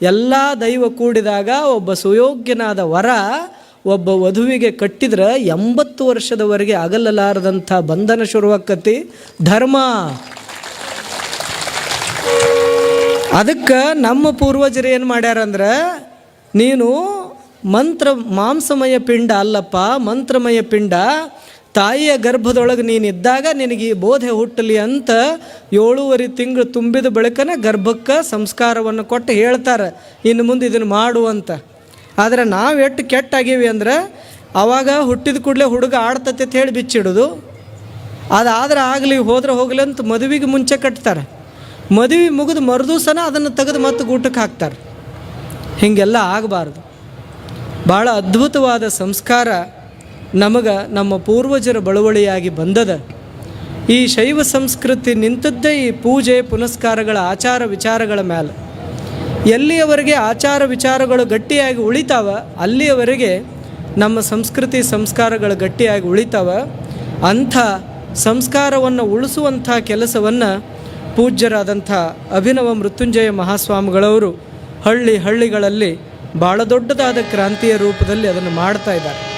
ಎಲ್ಲ ದೈವ ಕೂಡಿದಾಗ ಒಬ್ಬ ಸುಯೋಗ್ಯನಾದ ವರ ಒಬ್ಬ ವಧುವಿಗೆ ಕಟ್ಟಿದ್ರೆ ಎಂಬತ್ತು ವರ್ಷದವರೆಗೆ ಅಗಲಲಾರದಂಥ ಬಂಧನ ಶುರುವಾಕತಿ ಧರ್ಮ. ಅದಕ್ಕೆ ನಮ್ಮ ಪೂರ್ವಜರು ಏನು ಮಾಡ್ಯಾರಂದ್ರೆ, ನೀನು ಮಂತ್ರ ಮಾಂಸಮಯ ಪಿಂಡ ಅಲ್ಲಪ್ಪ, ಮಂತ್ರಮಯ ಪಿಂಡ ತಾಯಿಯ ಗರ್ಭದೊಳಗೆ ನೀನಿದ್ದಾಗ ನಿನಗೆ ಈ ಬೋಧೆ ಹುಟ್ಟಲಿ ಅಂತ ಏಳೂವರೆ ತಿಂಗಳು ತುಂಬಿದ ಬಳಿಕನ ಗರ್ಭಕ್ಕೆ ಸಂಸ್ಕಾರವನ್ನು ಕೊಟ್ಟು ಹೇಳ್ತಾರೆ, ಇನ್ನು ಮುಂದೆ ಇದನ್ನು ಮಾಡು ಅಂತ. ಆದರೆ ನಾವು ಎಷ್ಟು ಕೆಟ್ಟಾಗೀವಿ ಅಂದ್ರೆ ಆವಾಗ ಹುಟ್ಟಿದ ಕೂಡಲೇ ಹುಡುಗ ಆಡ್ತತೆ ಅಂತ ಹೇಳಿ ಬಿಚ್ಚಿಡೋದು. ಅದಾದ್ರೆ ಆಗಲಿ, ಹೋದ್ರೆ ಹೋಗಲಿ ಅಂತ ಮದುವೆಗೆ ಮುಂಚೆ ಕಟ್ತಾರೆ. ಮದುವೆ ಮುಗಿದು ಮರುದಿವಸನ ಅದನ್ನು ತೆಗೆದು ಮತ್ತೆ ಊಟಕ್ಕೆ ಹಾಕ್ತಾರೆ. ಹೀಗೆಲ್ಲ ಆಗಬಾರ್ದು. ಭಾಳ ಅದ್ಭುತವಾದ ಸಂಸ್ಕಾರ. ನಮಗೆ ನಮ್ಮ ಪೂರ್ವಜರ ಬಳುವಳಿಯಾಗಿ ಬಂದದ. ಈ ಶೈವ ಸಂಸ್ಕೃತಿ ನಿಂತದ್ದೇ ಈ ಪೂಜೆ, ಪುನಸ್ಕಾರಗಳ ಆಚಾರ ವಿಚಾರಗಳ ಮೇಲೆ ಎಲ್ಲಿಯವರೆಗೆ ಆಚಾರ ವಿಚಾರಗಳು ಗಟ್ಟಿಯಾಗಿ ಉಳಿತಾವ, ಅಲ್ಲಿಯವರೆಗೆ ನಮ್ಮ ಸಂಸ್ಕೃತಿ ಸಂಸ್ಕಾರಗಳು ಗಟ್ಟಿಯಾಗಿ ಉಳಿತಾವ. ಅಂಥ ಸಂಸ್ಕಾರವನ್ನು ಉಳಿಸುವಂಥ ಕೆಲಸವನ್ನು ಪೂಜ್ಯರಾದಂಥ ಅಭಿನವ ಮೃತ್ಯುಂಜಯ ಮಹಾಸ್ವಾಮಿಗಳವರು ಹಳ್ಳಿ ಹಳ್ಳಿಗಳಲ್ಲಿ ಭಾಳ ದೊಡ್ಡದಾದ ಕ್ರಾಂತಿಯ ರೂಪದಲ್ಲಿ ಅದನ್ನು ಮಾಡ್ತಾ ಇದ್ದಾರೆ.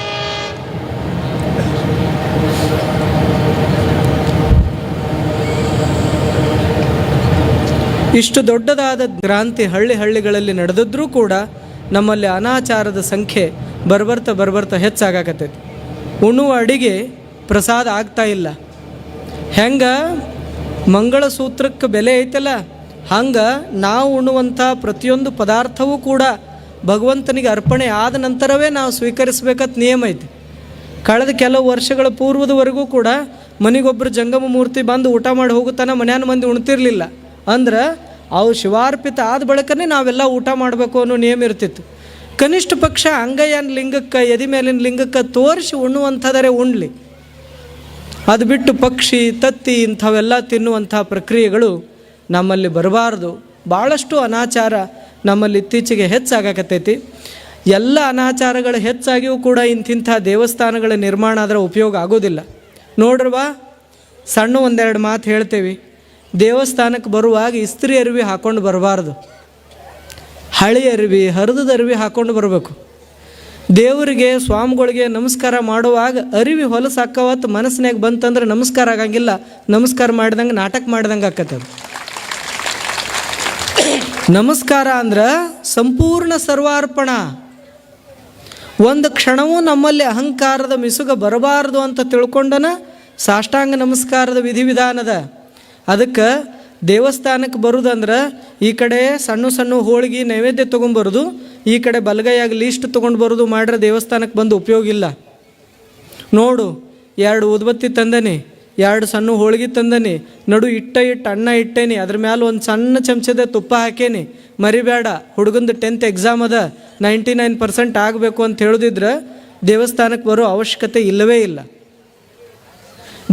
ಇಷ್ಟು ದೊಡ್ಡದಾದ ಕ್ರಾಂತಿ ಹಳ್ಳಿ ಹಳ್ಳಿಗಳಲ್ಲಿ ನಡೆದಿದ್ರೂ ಕೂಡ ನಮ್ಮಲ್ಲಿ ಅನಾಚಾರದ ಸಂಖ್ಯೆ ಬರ್ಬರ್ತಾ ಬರ್ಬರ್ತಾ ಹೆಚ್ಚಾಗಕತ್ತೈತಿ. ಉಣ್ಣುವ ಅಡಿಗೆ ಪ್ರಸಾದ ಆಗ್ತಾ ಇಲ್ಲ. ಹೆಂಗ? ಮಂಗಳಸೂತ್ರಕ್ಕೆ ಬೆಲೆ ಐತಲ್ಲ? ಹಂಗೆ ನಾವು ಉಣ್ಣುವಂಥ ಪ್ರತಿಯೊಂದು ಪದಾರ್ಥವೂ ಕೂಡ ಭಗವಂತನಿಗೆ ಅರ್ಪಣೆ ಆದ ನಂತರವೇ ನಾವು ಸ್ವೀಕರಿಸಬೇಕಾದ ನಿಯಮ ಐತಿ. ಕಳೆದ ಕೆಲವು ವರ್ಷಗಳ ಪೂರ್ವದವರೆಗೂ ಕೂಡ ಮನೆಗೊಬ್ಬರು ಜಂಗಮ ಮೂರ್ತಿ ಬಂದು ಊಟ ಮಾಡಿ ಹೋಗುತ್ತಾನೆ ಮನೆಯನ್ನು ಮಂದಿ ಉಣ್ತಿರ್ಲಿಲ್ಲ. ಅಂದ್ರೆ ಅವು ಶಿವಾರ್ಪಿತ ಆದ ಬಳಿಕನೇ ನಾವೆಲ್ಲ ಊಟ ಮಾಡಬೇಕು ಅನ್ನೋ ನಿಯಮ ಇರ್ತಿತ್ತು. ಕನಿಷ್ಠ ಪಕ್ಷ ಅಂಗಯ್ಯನ ಲಿಂಗಕ್ಕೆ, ಎದಿ ಮೇಲಿನ ಲಿಂಗಕ್ಕೆ ತೋರಿಸಿ ಉಣ್ಣುವಂಥದರೆ ಉಣ್ಲಿ. ಅದು ಬಿಟ್ಟು ಪಕ್ಷಿ, ತತ್ತಿ ಇಂಥವೆಲ್ಲ ತಿನ್ನುವಂಥ ಪ್ರಕ್ರಿಯೆಗಳು ನಮ್ಮಲ್ಲಿ ಬರಬಾರ್ದು. ಭಾಳಷ್ಟು ಅನಾಚಾರ ನಮ್ಮಲ್ಲಿ ಇತ್ತೀಚೆಗೆ ಹೆಚ್ಚಾಗಕತ್ತೈತಿ. ಎಲ್ಲ ಅನಾಚಾರಗಳು ಹೆಚ್ಚಾಗಿಯೂ ಕೂಡ ಇಂತಿಂಥ ದೇವಸ್ಥಾನಗಳ ನಿರ್ಮಾಣ ಆದರೆ ಉಪಯೋಗ ಆಗೋದಿಲ್ಲ. ನೋಡ್ರವಾ ಸಣ್ಣ ಒಂದೆರಡು ಮಾತು ಹೇಳ್ತೇವೆ. ದೇವಸ್ಥಾನಕ್ಕೆ ಬರುವಾಗ ಇಸ್ತ್ರಿ ಅರಿವಿ ಹಾಕ್ಕೊಂಡು ಬರಬಾರ್ದು. ಹಳಿ ಅರಿವಿ, ಹರಿದದ ಅರಿವಿ ಹಾಕ್ಕೊಂಡು ಬರಬೇಕು. ದೇವರಿಗೆ, ಸ್ವಾಮಿಗಳಿಗೆ ನಮಸ್ಕಾರ ಮಾಡುವಾಗ ಅರಿವಿ ಹೊಲಸು ಹಾಕವತ್ತು ಮನಸ್ಸಿನಾಗ ಬಂತಂದ್ರೆ ನಮಸ್ಕಾರ ಆಗಂಗಿಲ್ಲ. ನಮಸ್ಕಾರ ಮಾಡ್ದಂಗೆ ನಾಟಕ ಮಾಡ್ದಂಗೆ ಆಕತ್ತದ ನಮಸ್ಕಾರ ಅಂದ್ರೆ ಸಂಪೂರ್ಣ ಸರ್ವಾರ್ಪಣ. ಒಂದು ಕ್ಷಣವೂ ನಮ್ಮಲ್ಲಿ ಅಹಂಕಾರದ ಮಿಸುಗ ಬರಬಾರದು ಅಂತ ತಿಳ್ಕೊಂಡನ ಸಾಷ್ಟಾಂಗ ನಮಸ್ಕಾರದ ವಿಧಿವಿಧಾನದ ಅದಕ್ಕೆ ದೇವಸ್ಥಾನಕ್ಕೆ ಬರುದಂದ್ರೆ ಈ ಕಡೆ ಸಣ್ಣ ಸಣ್ಣ ಹೋಳಿಗೆ ನೈವೇದ್ಯ ತೊಗೊಂಬರೋದು ಈ ಕಡೆ ಬಲಗೈಯಾಗಿ ಲೀಸ್ಟ್ ತೊಗೊಂಡು ಬರೋದು ಮಾಡ್ರೆ ದೇವಸ್ಥಾನಕ್ಕೆ ಬಂದು ಉಪಯೋಗ ಇಲ್ಲ. ನೋಡು, ಎರಡು ಉದ್ಬತ್ತಿ ತಂದನಿ, ಎರಡು ಸಣ್ಣ ಹೋಳಿಗೆ ತಂದನಿ, ನಡು ಇಟ್ಟ ಇಟ್ಟು ಅನ್ನ ಇಟ್ಟೇನಿ ಅದ್ರ ಮ್ಯಾಲ ಒಂದು ಸಣ್ಣ ಚಮಚದ ತುಪ್ಪ ಹಾಕೇನಿ. ಮರಿಬೇಡ ಹುಡುಗಂದು ಟೆಂತ್ ಎಕ್ಸಾಮ್ ಅದ ನೈಂಟಿ ನೈನ್ ಪರ್ಸೆಂಟ್ ಆಗಬೇಕು ಅಂತ ಹೇಳಿದ್ರೆ ದೇವಸ್ಥಾನಕ್ಕೆ ಬರೋ ಅವಶ್ಯಕತೆ ಇಲ್ಲವೇ ಇಲ್ಲ.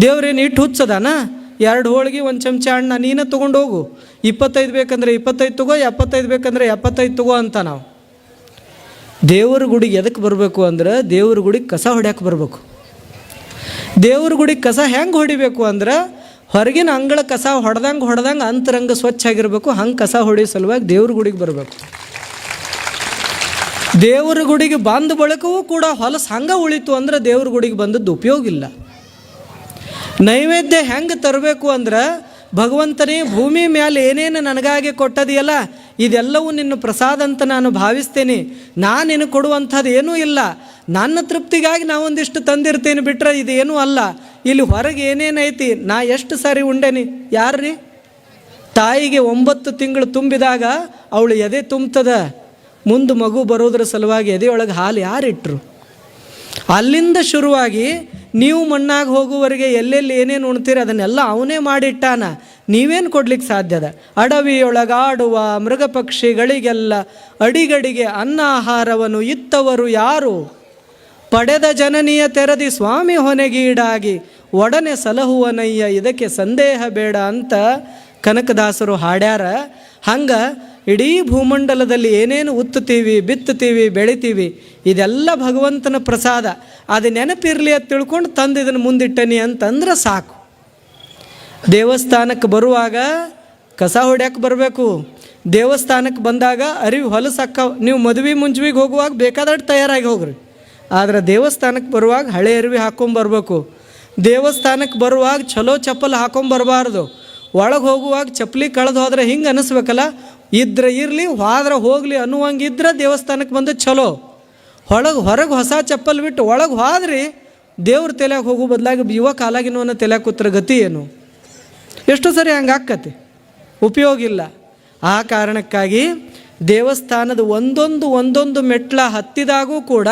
ದೇವ್ರೇನು ಇಟ್ಟು ಹುಚ್ಚದಾನ? ಎರಡು ಹೋಳಿಗೆ, ಒಂದು ಚಮಚ ಅಣ್ಣ ನೀನೇ ತೊಗೊಂಡು ಹೋಗು. ಇಪ್ಪತ್ತೈದು ಬೇಕಂದ್ರೆ ಇಪ್ಪತ್ತೈದು ತಗೋ, ಎಪ್ಪತ್ತೈದು ಬೇಕಂದ್ರೆ ಎಪ್ಪತ್ತೈದು ತಗೋ ಅಂತ ನಾವು. ದೇವ್ರ ಗುಡಿಗೆ ಎದಕ್ಕೆ ಬರಬೇಕು ಅಂದ್ರೆ ದೇವ್ರ ಗುಡಿಗೆ ಕಸ ಹೊಡ್ಯಕ್ಕೆ ಬರಬೇಕು. ದೇವ್ರ ಗುಡಿಗೆ ಕಸ ಹೆಂಗೆ ಹೊಡಿಬೇಕು ಅಂದ್ರೆ ಹೊರಗಿನ ಅಂಗಳ ಕಸ ಹೊಡೆದಂಗೆ ಹೊಡೆದಂಗೆ ಅಂತರಂಗ ಸ್ವಚ್ಛ ಆಗಿರಬೇಕು, ಹಂಗೆ ಕಸ ಹೊಡಿಯೋ ಸಲುವಾಗಿ ದೇವ್ರ ಗುಡಿಗೆ ಬರಬೇಕು. ದೇವ್ರ ಗುಡಿಗೆ ಬಂದ ಬಳಿಕವೂ ಕೂಡ ಹೊಲಸು ಹಂಗೆ ಉಳಿತು ಅಂದ್ರೆ ದೇವ್ರ ಗುಡಿಗೆ ಬಂದದ್ದು ಉಪಯೋಗ ಇಲ್ಲ. ನೈವೇದ್ಯ ಹೆಂಗೆ ತರಬೇಕು ಅಂದ್ರೆ, ಭಗವಂತನೇ ಭೂಮಿ ಮೇಲೆ ಏನೇನು ನನಗಾಗಿ ಕೊಟ್ಟದೆಯಲ್ಲ, ಇದೆಲ್ಲವೂ ನಿನ್ನ ಪ್ರಸಾದ ಅಂತ ನಾನು ಭಾವಿಸ್ತೇನೆ. ನಾನು ನಿನಗೆ ಕೊಡುವಂಥದ್ದು ಏನೂ ಇಲ್ಲ. ನನ್ನ ತೃಪ್ತಿಗಾಗಿ ನಾವೊಂದಿಷ್ಟು ತಂದಿರ್ತೀನಿ ಬಿಟ್ರೆ ಇದೇನೂ ಅಲ್ಲ. ಇಲ್ಲಿ ಹೊರಗೆ ಏನೇನೈತಿ ನಾ ಎಷ್ಟು ಸಾರಿ ಉಂಡೇನಿ? ಯಾರ್ರಿ? ತಾಯಿಗೆ ಒಂಬತ್ತು ತಿಂಗಳು ತುಂಬಿದಾಗ ಅವಳು ಎದೆ ತುಂಬ್ತದ. ಮುಂದೆ ಮಗು ಬರೋದ್ರ ಸಲುವಾಗಿ ಎದೆಯೊಳಗೆ ಹಾಲು ಯಾರಿಟ್ರು? ಅಲ್ಲಿಂದ ಶುರುವಾಗಿ ನೀವು ಮಣ್ಣಾಗಿ ಹೋಗುವವರೆಗೆ ಎಲ್ಲೆಲ್ಲಿ ಏನೇನು ಉಣ್ತೀರಿ ಅದನ್ನೆಲ್ಲ ಅವನೇ ಮಾಡಿಟ್ಟಾನ. ನೀವೇನು ಕೊಡ್ಲಿಕ್ಕೆ ಸಾಧ್ಯದ ಅಡವಿಯೊಳಗಾಡುವ ಮೃಗ ಪಕ್ಷಿಗಳಿಗೆಲ್ಲ ಅಡಿಗಡಿಗೆ ಅನ್ನ ಆಹಾರವನ್ನು ಇತ್ತವರು ಯಾರು? ಪಡೆದ ಜನನಿಯ ತೆರದಿ ಸ್ವಾಮಿ ಹೊನೆಗೀಡಾಗಿ ಒಡನೆ ಸಲಹುವನಯ್ಯ ಇದಕ್ಕೆ ಸಂದೇಹ ಬೇಡ ಅಂತ ಕನಕದಾಸರು ಹಾಡ್ಯಾರ. ಹಂಗೆ ಇಡೀ ಭೂಮಂಡಲದಲ್ಲಿ ಏನೇನು ಉತ್ತುತ್ತೀವಿ, ಬಿತ್ತುತ್ತೀವಿ, ಬೆಳಿತೀವಿ, ಇದೆಲ್ಲ ಭಗವಂತನ ಪ್ರಸಾದ. ಅದು ನೆನಪಿರಲಿ ಅಂತ ತಿಳ್ಕೊಂಡು ತಂದು ಇದನ್ನು ಮುಂದಿಟ್ಟನಿ ಅಂತಂದ್ರೆ ಸಾಕು. ದೇವಸ್ಥಾನಕ್ಕೆ ಬರುವಾಗ ಕಸ ಹೊಡ್ಯಾಕೆ ಬರಬೇಕು. ದೇವಸ್ಥಾನಕ್ಕೆ ಬಂದಾಗ ಅರಿವು ಹೊಲಸಕ್ಕ, ನೀವು ಮದುವೆ ಮುಂಜುವಿಗೆ ಹೋಗುವಾಗ ಬೇಕಾದಷ್ಟು ತಯಾರಾಗಿ ಹೋಗ್ರಿ. ಆದರೆ ದೇವಸ್ಥಾನಕ್ಕೆ ಬರುವಾಗ ಹಳೆ ಅರಿವಿ ಹಾಕ್ಕೊಂಬರ್ಬೇಕು ದೇವಸ್ಥಾನಕ್ಕೆ ಬರುವಾಗ ಚಲೋ ಚಪ್ಪಲ್ ಹಾಕೊಂಬರಬಾರ್ದು ಒಳಗೆ ಹೋಗುವಾಗ ಚಪ್ಪಲಿ ಕಳೆದು ಹೋದ್ರೆ ಹಿಂಗೆ ಅನಿಸ್ಬೇಕಲ್ಲ? ಇದ್ರೆ ಇರಲಿ ಹಾದ್ರೆ ಹೋಗಲಿ ಅನ್ನುವಂಗಿದ್ರೆ ದೇವಸ್ಥಾನಕ್ಕೆ ಬಂದು ಚಲೋ ಒಳಗೆ ಹೊರಗೆ ಹೊಸ ಚಪ್ಪಲ್ ಬಿಟ್ಟು ಒಳಗೆ ಹೋದ್ರಿ, ದೇವ್ರ ತಲೆಯಾಗ ಹೋಗೋ ಬದಲಾಗಿ ಯುವ ಕಾಲಾಗಿನವನ್ನ ತಲೆಯಾಗ ಕೂತ್ರ ಗತಿ ಏನು? ಎಷ್ಟು ಸರಿ ಹಂಗೆ ಆಕತಿ ಉಪಯೋಗ ಇಲ್ಲ. ಆ ಕಾರಣಕ್ಕಾಗಿ ದೇವಸ್ಥಾನದ ಒಂದೊಂದು ಒಂದೊಂದು ಮೆಟ್ಲ ಹತ್ತಿದಾಗೂ ಕೂಡ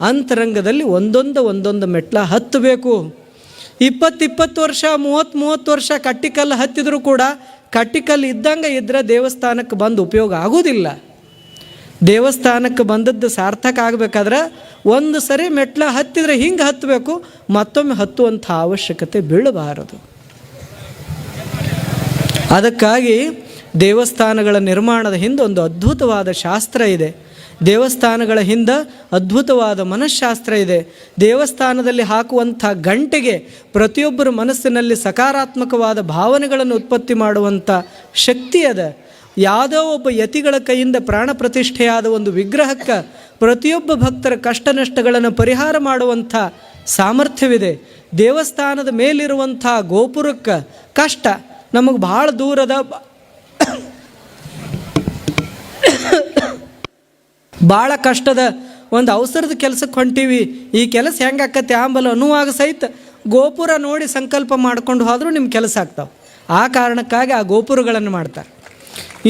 ಅಂತರಂಗದಲ್ಲಿ ಒಂದೊಂದು ಒಂದೊಂದು ಮೆಟ್ಲ ಹತ್ತಬೇಕು. ಇಪ್ಪತ್ತಿಪ್ಪತ್ತು ಇಪ್ಪತ್ತು ವರ್ಷ, ಮೂವತ್ತು ಮೂವತ್ತು ವರ್ಷ ಕಟ್ಟಿಕಲ್ಲು ಹತ್ತಿದರೂ ಕೂಡ ಕಟ್ಟಿಕಲ್ಲು ಇದ್ದಂಗೆ ಇದ್ದರೆ ದೇವಸ್ಥಾನಕ್ಕೆ ಬಂದು ಉಪಯೋಗ ಆಗೋದಿಲ್ಲ. ದೇವಸ್ಥಾನಕ್ಕೆ ಬಂದದ್ದು ಸಾರ್ಥಕ ಆಗಬೇಕಾದ್ರೆ ಒಂದು ಸರಿ ಮೆಟ್ಲ ಹತ್ತಿದರೆ ಹಿಂಗೆ ಹತ್ತಬೇಕು, ಮತ್ತೊಮ್ಮೆ ಹತ್ತುವಂಥ ಅವಶ್ಯಕತೆ ಬೀಳಬಾರದು. ಅದಕ್ಕಾಗಿ ದೇವಸ್ಥಾನಗಳ ನಿರ್ಮಾಣದ ಹಿಂದೆ ಒಂದು ಅದ್ಭುತವಾದ ಶಾಸ್ತ್ರ ಇದೆ. ದೇವಸ್ಥಾನಗಳ ಹಿಂದೆ ಅದ್ಭುತವಾದ ಮನಃಶಾಸ್ತ್ರ ಇದೆ. ದೇವಸ್ಥಾನದಲ್ಲಿ ಹಾಕುವಂಥ ಗಂಟೆಗೆ ಪ್ರತಿಯೊಬ್ಬರ ಮನಸ್ಸಿನಲ್ಲಿ ಸಕಾರಾತ್ಮಕವಾದ ಭಾವನೆಗಳನ್ನು ಉತ್ಪತ್ತಿ ಮಾಡುವಂಥ ಶಕ್ತಿ ಅದ. ಯಾವುದೋ ಒಬ್ಬ ಯತಿಗಳ ಕೈಯಿಂದ ಪ್ರಾಣ ಪ್ರತಿಷ್ಠೆಯಾದ ಒಂದು ವಿಗ್ರಹಕ್ಕೆ ಪ್ರತಿಯೊಬ್ಬ ಭಕ್ತರ ಕಷ್ಟ ನಷ್ಟಗಳನ್ನು ಪರಿಹಾರ ಮಾಡುವಂಥ ಸಾಮರ್ಥ್ಯವಿದೆ. ದೇವಸ್ಥಾನದ ಮೇಲಿರುವಂಥ ಗೋಪುರಕ್ಕೆ ಕಷ್ಟ ನಮಗೆ ಭಾಳ ದೂರದ ಭಾಳ ಕಷ್ಟದ ಒಂದು ಅವಸರದ ಕೆಲಸಕ್ಕೆ ಹೊಂಟೀವಿ. ಈ ಕೆಲಸ ಹೆಂಗೆ ಆಕತ್ತೆ ಆಂಬಲ ಅನ್ನುವಾಗ ಸಹಿತ ಗೋಪುರ ನೋಡಿ ಸಂಕಲ್ಪ ಮಾಡ್ಕೊಂಡು ಹೋದರೂ ನಿಮ್ಮ ಕೆಲಸ ಆಗ್ತಾವೆ. ಆ ಕಾರಣಕ್ಕಾಗಿ ಆ ಗೋಪುರಗಳನ್ನು ಮಾಡ್ತಾರೆ.